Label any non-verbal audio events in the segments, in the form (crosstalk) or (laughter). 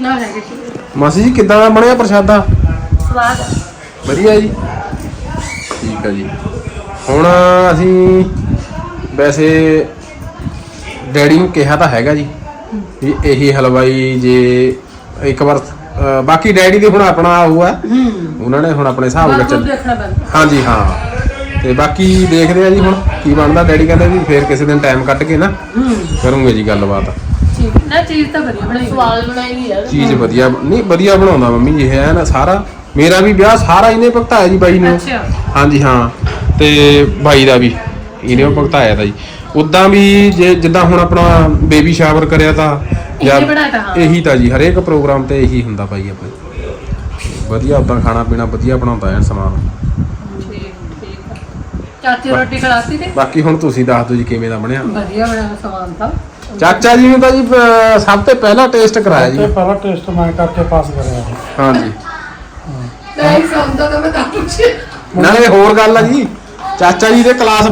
ਨਾ ਹੈਗੇ ਮਾਸੀ ਜੀ ਕਿੱਦਾਂ ਦਾ ਬਣਿਆ ਪ੍ਰਸ਼ਾਦਾ? ਸਵਾਦ ਆ। ਵਧੀਆ ਜੀ। ਠੀਕ ਆ ਜੀ। ਹੁਣ ਅਸੀਂ ਵੈਸੇ ਡੈਡੀ ਨੂੰ ਕਿਹਾ ਤਾਂ ਹੈਗਾ ਜੀ ਵੀ ਇਹੀ ਹਲਵਾਈ ਜੇ ਇੱਕ ਵਾਰ ਬਾਕੀ ਡੈਡੀ ਦੇ ਹੁਣ ਆਪਣਾ ਉਹ ਆ। ਉਹਨਾਂ ਨੇ ਹੁਣ ਆਪਣੇ ਹਿਸਾਬ ਨਾਲ ਬਾਅਦ ਚੱਲ ਦੇਖਣਾ ਹਾਂਜੀ ਹਾਂ। ਤੇ ਬਾਕੀ ਦੇਖਦੇ ਆ ਜੀ ਹੁਣ ਕੀ ਬਣਦਾ। ਡੈਡੀ ਕਹਿੰਦੇ ਵੀ ਫੇਰ ਕਿਸੇ ਦਿਨ ਟਾਈਮ ਕੱਢ ਕੇ ਨਾ ਕਰੂੰਗੇ ਜੀ ਗੱਲਬਾਤ। ਠੀਕ ਨਾ ਚੀਜ਼ ਤਾਂ ਵਧੀਆ ਬਣਾਈ ਸਵਾਦ ਬਣਾਈ ਆ। ਚੀਜ਼ ਵਧੀਆ ਨਹੀਂ ਵਧੀਆ ਬਣਾਉਂਦਾ ਮੰਮੀ ਜੀ ਹੈ ਨਾ ਸਾਰਾ। ਮੇਰਾ ਵੀ ਵਿਆਹ ਸਾਰਾ ਇਹਨੇ ਭੁਗਤਾਇਆ ਜੀ ਬਾਈ ਨੇ। ਅੱਛਾ। ਹਾਂਜੀ ਹਾਂ। ਤੇ ਬਾਈ ਦਾ ਵੀ ਇਹਨੇ ਉਹ ਭੁਗਤਾਇਆ ਤਾਂ ਜੀ। ਉਦਾਂ ਵੀ ਜੇ ਜਿੱਦਾਂ ਹੁਣ ਆਪਣਾ ਬੇਬੀ ਸ਼ਾਵਰ ਕਰਿਆ ਤਾਂ ਇਹਨੇ ਬਣਾਇਆ ਤਾਂ, ਹਾਂ। ਇਹੀ ਤਾਂ ਜੀ ਹਰੇਕ ਪ੍ਰੋਗਰਾਮ ਤੇ ਇਹੀ ਹੁੰਦਾ ਬਾਈ ਆਪਣੇ। ਵਧੀਆ ਉਦਾਂ ਖਾਣਾ ਪੀਣਾ ਵਧੀਆ ਬਣਾਉਂਦਾ ਹੈ ਸਮਾਨ। ਠੀਕ ਠੀਕ। ਚਾਚੀ ਰੋਟੀ ਖਲਾਸੀ ਤੇ? ਬਾਕੀ ਹੁਣ ਤੁਸੀਂ ਦੱਸ ਦਿਓ ਜੀ ਕਿਵੇਂ ਦਾ ਬਣਿਆ। ਵਧੀਆ ਬਣਾਇਆ ਸਮਾਨ ਤਾਂ। ਚਾਚਾ ਜੀ ਨੂੰ ਤਾਂ ਜੀ ਅਹ, ਸਭ ਤੋਂ ਪਹਿਲਾਂ ਟੇਸਟ ਕਰਾਇਆ ਤੇ ਜੀ ਪਹਿਲਾ ਟੈਸਟ ਮੈਂ ਕਰਕੇ ਪਾਸ ਕਰਿਆ ਹਾਂਜੀ। ਨਹੀਂ ਸਮਝਦਾ ਤਾਂ ਮੈਂ ਤਾਂ ਪੁੱਛਿਆ ਨਾਲੇ ਹੋਰ ਗੱਲ ਆ ਜੀ ਚਾਚਾ ਜੀ ਦੇ ਕਲਾਸ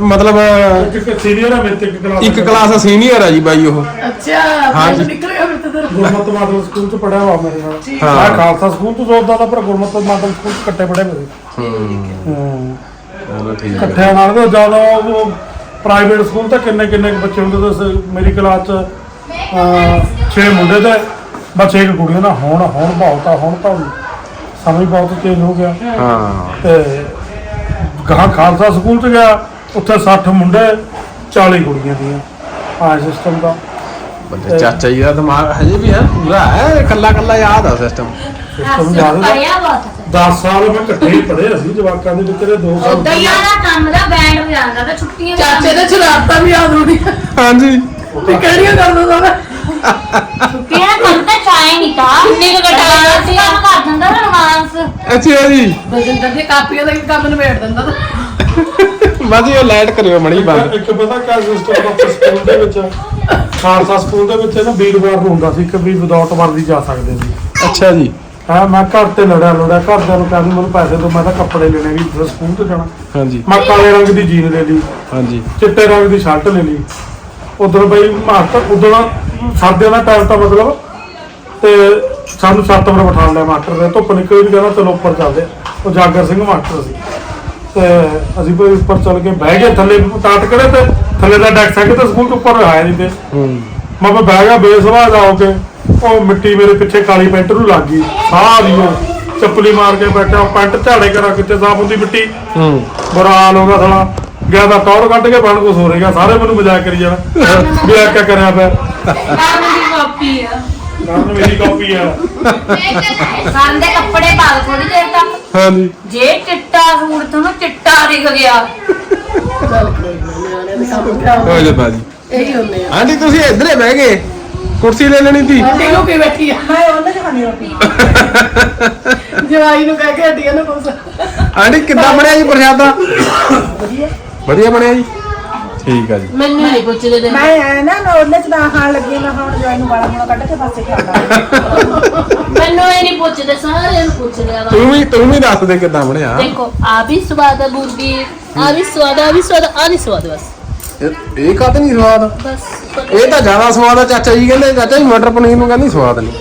ਮਤਲਬ ਅਹ, ਇੱਕ ਸੀਨੀਅਰ ਹੈ ਮੇਰੇ ਤੇ ਇੱਕ ਕਲਾਸ ਇੱਕ ਕਲਾਸ ਸੀਨੀਅਰ ਆ ਜੀ ਬਾਈ ਉਹ। ਅੱਛਾ ਹਾਂਜੀ। ਮੈਨੂੰ ਨਿਕਲ ਗਿਆ ਮੇਰੇ ਤੋਂ ਗੁਰਮਤ ਮਾਡਲ ਸਕੂਲ ਚ ਪੜਿਆ ਹੋਇਆ ਮੇਰੇ ਨਾਲ। ਹਾਂ। ਮੈਂ ਖਾਲਸਾ ਸਕੂਲ ਤੋਂ ਸੋਚਦਾ ਤਾਂ ਪਰ ਗੁਰਮਤ ਮਾਡਲ ਸਕੂਲ ਚ ਇਕੱਠੇ ਪੜ੍ਹੇ ਮੇਰੇ। ਹੂੰ। ਹਾਂ। ਉਹ ਠੀਕ ਹੈ ਇਕੱਠਿਆਂ ਨਾਲ ਤੇ ਜ਼ਿਆਦਾ ਉਹ ਪ੍ਰਾਈਵੇਟ ਸਕੂਲ ਤਾਂ ਕਿੰਨੇ ਕਿੰਨੇ ਬੱਚੇ ਹੁੰਦੇ ਤੇ ਸ- ਮੇਰੀ ਕਲਾਸ ਚ 6 ਮੁੰਡੇ ਤੇ ਬਸ ਇੱਕ ਕੁੜੀਆਂ ਦਾ ਹੁਣ ਹੁਣ ਬਹੁਤ ਆ ਹੁਣ ਤਾਂ ਸਮਝ ਬਹੁਤ ਚੇਂਜ ਹੋ ਗਿਆ। ਹਾਂ। ਤੇ ਗਾਂ ਖਾਲਸਾ ਸਕੂਲ ਚ ਗਿਆ ਉੱਥੇ 60 ਮੁੰਡੇ 40 ਕੁੜੀਆਂ ਦੀਆਂ ਆ ਸਿਸਟਮ ਦਾ। ਬੰਦੇ ਚਾਚਾ ਜੀ ਦਾ ਦਿਮਾਗ ਹਜੇ ਵੀ ਹੈ ਪੂਰਾ ਹੈ ਕੱਲਾ ਕੱਲਾ ਯਾਦ ਆ ਸਿਸਟਮ ਸਿਸਟਮ ਯਾਦ ਹੈ। ਪੜਿਆ ਬਹੁਤ 10 ਸਾਲ ਮੈਂ ਇਕੱਠੇ ਹੀ ਪੜ੍ਹੇ ਅਸੀਂ ਜਵਾਕਾਂ ਦੇ ਵਿੱਚ 2 ਸਾਲ ਹੀ ਆਲਾ ਕੰਮ ਦਾ ਬੈਂਡ ਵਜਾਉਂਦਾ ਤਾਂ ਛੁੱਟੀਆਂ ਚਾਚੇ ਦੇ ਸ਼ਰਾਰਤਾਂ ਵੀ ਯਾਦ ਹੋਣੀ ਹਾਂਜੀ। ਤੇ ਕਿਹੜੀਆਂ ਕਰਦਾ ਮੈਂ ਛੁੱਟੀਆਂ ਦਾ ਕੰਮ ਤਾਂ ਚਾਹੇ ਨਹੀਂ ਤਾਂ। ਕਿੰਨੇ ਕੁ ਘਟਾ ਸੀ ਕੰਮ ਕਰ ਦਿੰਦਾ ਨਾ ਰੋਮਾਂਸ ਅੱਛਾ ਜੀ। ਬਜਿੰਦਰ ਦੀ ਕਾਪੀਆਂ ਦਾ ਵੀ ਕੰਮ ਨਿਬੇੜ ਦਿੰਦਾ ਤਾਂ। ਮਾਜੀ ਉਹ ਲਾਈਟ ਕਰਿਓ ਮਣੀ ਬੰਦ। ਇੱਕ ਪਤਾ ਕਿਆ ਸਿਸਟਮ ਦਾ ਸਕੂਲ ਦੇ ਵਿੱਚ ਖਾਲਸਾ ਸਕੂਲ ਦੇ ਵਿੱਚ ਨਾ ਵੀਰਵਾਰ ਨੂੰ ਹੁੰਦਾ ਸੀ ਕਿ ਵੀ ਵਿਦਆਊਟ ਵਰਦੀ ਜਾ ਸਕਦੇ ਸੀ। ਅੱਛਾ ਜੀ। ਹਾਂ ਮੈਂ ਘਰ ਤੇ ਲੜਿਆ ਲੜਿਆ ਘਰਦਿਆਂ ਨੂੰ ਕਹਿੰਦੀ ਮੈਨੂੰ ਪੈਸੇ ਦੋ ਮੈਂ ਤਾਂ ਕੱਪੜੇ ਲੈਣੇ ਵੀ ਫਿਰ ਸਕੂਲ ਤੋਂ ਜਾਣਾ। ਹਾਂਜੀ। ਮੈਂ ਕਾਲੇ ਰੰਗ ਦੀ ਜੀਨ ਲੈ ਲਈ ਹਾਂਜੀ। ਚਿੱਟੇ ਰੰਗ ਦੀ ਸ਼ਰਟ ਲੈ ਲਈ। ਉਧਰ ਬਈ ਮਾਸਟਰ ਉਦੋਂ ਸਰਦੀਆਂ ਦਾ ਟਾਈਮ ਤਾਂ ਮਤਲਬ ਤੇ ਸਾਨੂੰ ਛੱਤ ਉੱਪਰ ਬਿਠਾ ਲਿਆ ਮਾਸਟਰ ਨੇ ਧੁੱਪ ਨਿਕਲੀ ਵੀ ਕਹਿੰਦਾ ਚਲੋ ਉੱਪਰ ਚੱਲਦੇ। ਉਹ ਜਾਗਰ ਸਿੰਘ ਮਾਸਟਰ ਸੀ। ਤੇ ਅਸੀਂ ਕੋਈ ਉੱਪਰ ਚੱਲ ਕੇ ਬਹਿ ਗਏ ਥੱਲੇ ਟਾਟ ਕਰੇ ਤੇ ਥੱਲੇ ਦਾ ਡੈਕ ਸਾਈਕਲ ਤੇ ਸਕੂਲ ਤੋਂ ਉੱਪਰ ਆਇਆ ਨਹੀਂ ਤੇ। ਹੂੰ। ਮੈਂ ਬਹਿ ਗਿਆ ਬੇਸਵਾਜ ਆ ਕੇ। ਉਹ ਮਿੱਟੀ ਮੇਰੇ ਪਿੱਛੇ ਕਾਲੀ ਪੈਂਟ ਨੂੰ ਲੱਗ ਗਈ। ਸਾਰੀ ਉਹ। ਚੱਪਲੀ ਮਾਰ ਕੇ ਬੈਠਾ ਪੈਂਟ ਝਾੜੇ ਕਰਾ ਕਿਤੇ ਸਾਫ਼ ਹੁੰਦੀ ਮਿੱਟੀ। ਹੂੰ। ਬੁਰਾ ਹਾਲ ਹੋ ਗਿਆ ਸਾਲਾ। ਗਿਆ ਤਾਂ ਟੌਰ ਕੱਢ ਕੇ ਬਣ ਕੋ ਸੋ ਰਿਹਾ ਸਾਰੇ ਮੈਨੂੰ ਮਜ਼ਾਕ ਕਰੀ ਜਾਣ। ਵੀ ਆ ਕਿਆ ਕਰਿਆ ਪਿਆ। ਕੰਮ ਦੀ ਕਾਪੀ ਆ। ਨਾਲ ਮੇਰੀ ਕਾਪੀ ਆ। ਕੰਮ ਦੇ ਕੱਪੜੇ ਪਾ ਲਓ ਥੋੜੀ ਦੇਰ ਤੱਕ। ਹਾਂਜੀ। ਜੇ ਚਿੱਟਾ ਸੂਟ ਤੁਹਾਨੂੰ ਚਿੱਟਾ ਦਿਖ ਗਿਆ। ਚੱਲ ਕੋਈ ਨਾ ਨਿਆਣਿਆਂ ਦੇ ਕੰਮ ਕਿਆ ਹੋ ਜਾ ਬਾਜੀ ਇਹੀ ਹੁੰਦੇ ਆ। ਆਂਟੀ ਤੁਸੀਂ ਇੱਧਰੇ ਬਹਿ ਗਏ। ਕੁਰਸੀ ਲੈ ਲੈਣੀ ਸੀ। ਆਂਟੀ ਨੂੰ ਕੀ ਬੈਠੀ ਆ। ਮੈਂ ਉਹਨੇ ਖਾਣੀ ਰੋਟੀ। ਜਵਾਈ ਨੂੰ ਕਹਿ ਕੇ ਹੱਡੀਆਂ ਨੂੰ ਕੁਛ। ਆਂਟੀ ਕਿੱਦਾਂ ਬਣਿਆ ਜੀ ਪ੍ਰਸ਼ਾਦਾ? ਵਧੀਆ। ਵਧੀਆ ਬਣਿਆ ਜੀ। ਠੀਕ ਆ ਜੀ। ਮੈਨੂੰ ਨਹੀਂ ਪੁੱਛਦੇ ਤੇ। ਮੈਂ ਐ ਨਾ ਨੋਡਲੇ ਚ ਖਾਣ ਲੱਗੀ ਮੈਂ ਹੁਣ ਜਵਾਈ ਨੂੰ ਵਾਲਾ ਮੂਲਾ ਕੱਢ ਕੇ ਪਾਸੇ ਖਾਂਦਾ ਮੈਨੂੰ ਇਹ ਨਹੀਂ ਪੁੱਛਦੇ ਸਾਰਿਆਂ ਨੂੰ ਪੁੱਛ ਲਿਆ ਵਾ ਤੂੰ ਵੀ ਤੂੰ ਵੀ ਦੱਸ ਦੇ ਕਿੱਦਾਂ ਬਣਿਆ। ਦੇਖੋ ਆ ਵੀ ਸਵਾਦ ਆ ਬੂੰਦੀ ਆ ਵੀ ਸਵਾਦ ਆ ਵੀ ਸਵਾਦ ਆ ਵੀ ਸਵਾਦ ਬਸ। ਇਹ- ਇਹ ਕਾਤ ਨਹੀਂ ਸਵਾਦ? ਬਸ ਇਹ ਤਾਂ ਜ਼ਿਆਦਾ ਸਵਾਦ ਆ ਚਾਚਾ ਜੀ ਕਹਿੰਦੇ ਚਾਚਾ ਜੀ ਮਟਰ ਪਨੀਰ ਨੂੰ ਕਹਿੰਦੀ ਸਵਾਦ ਨਹੀਂ।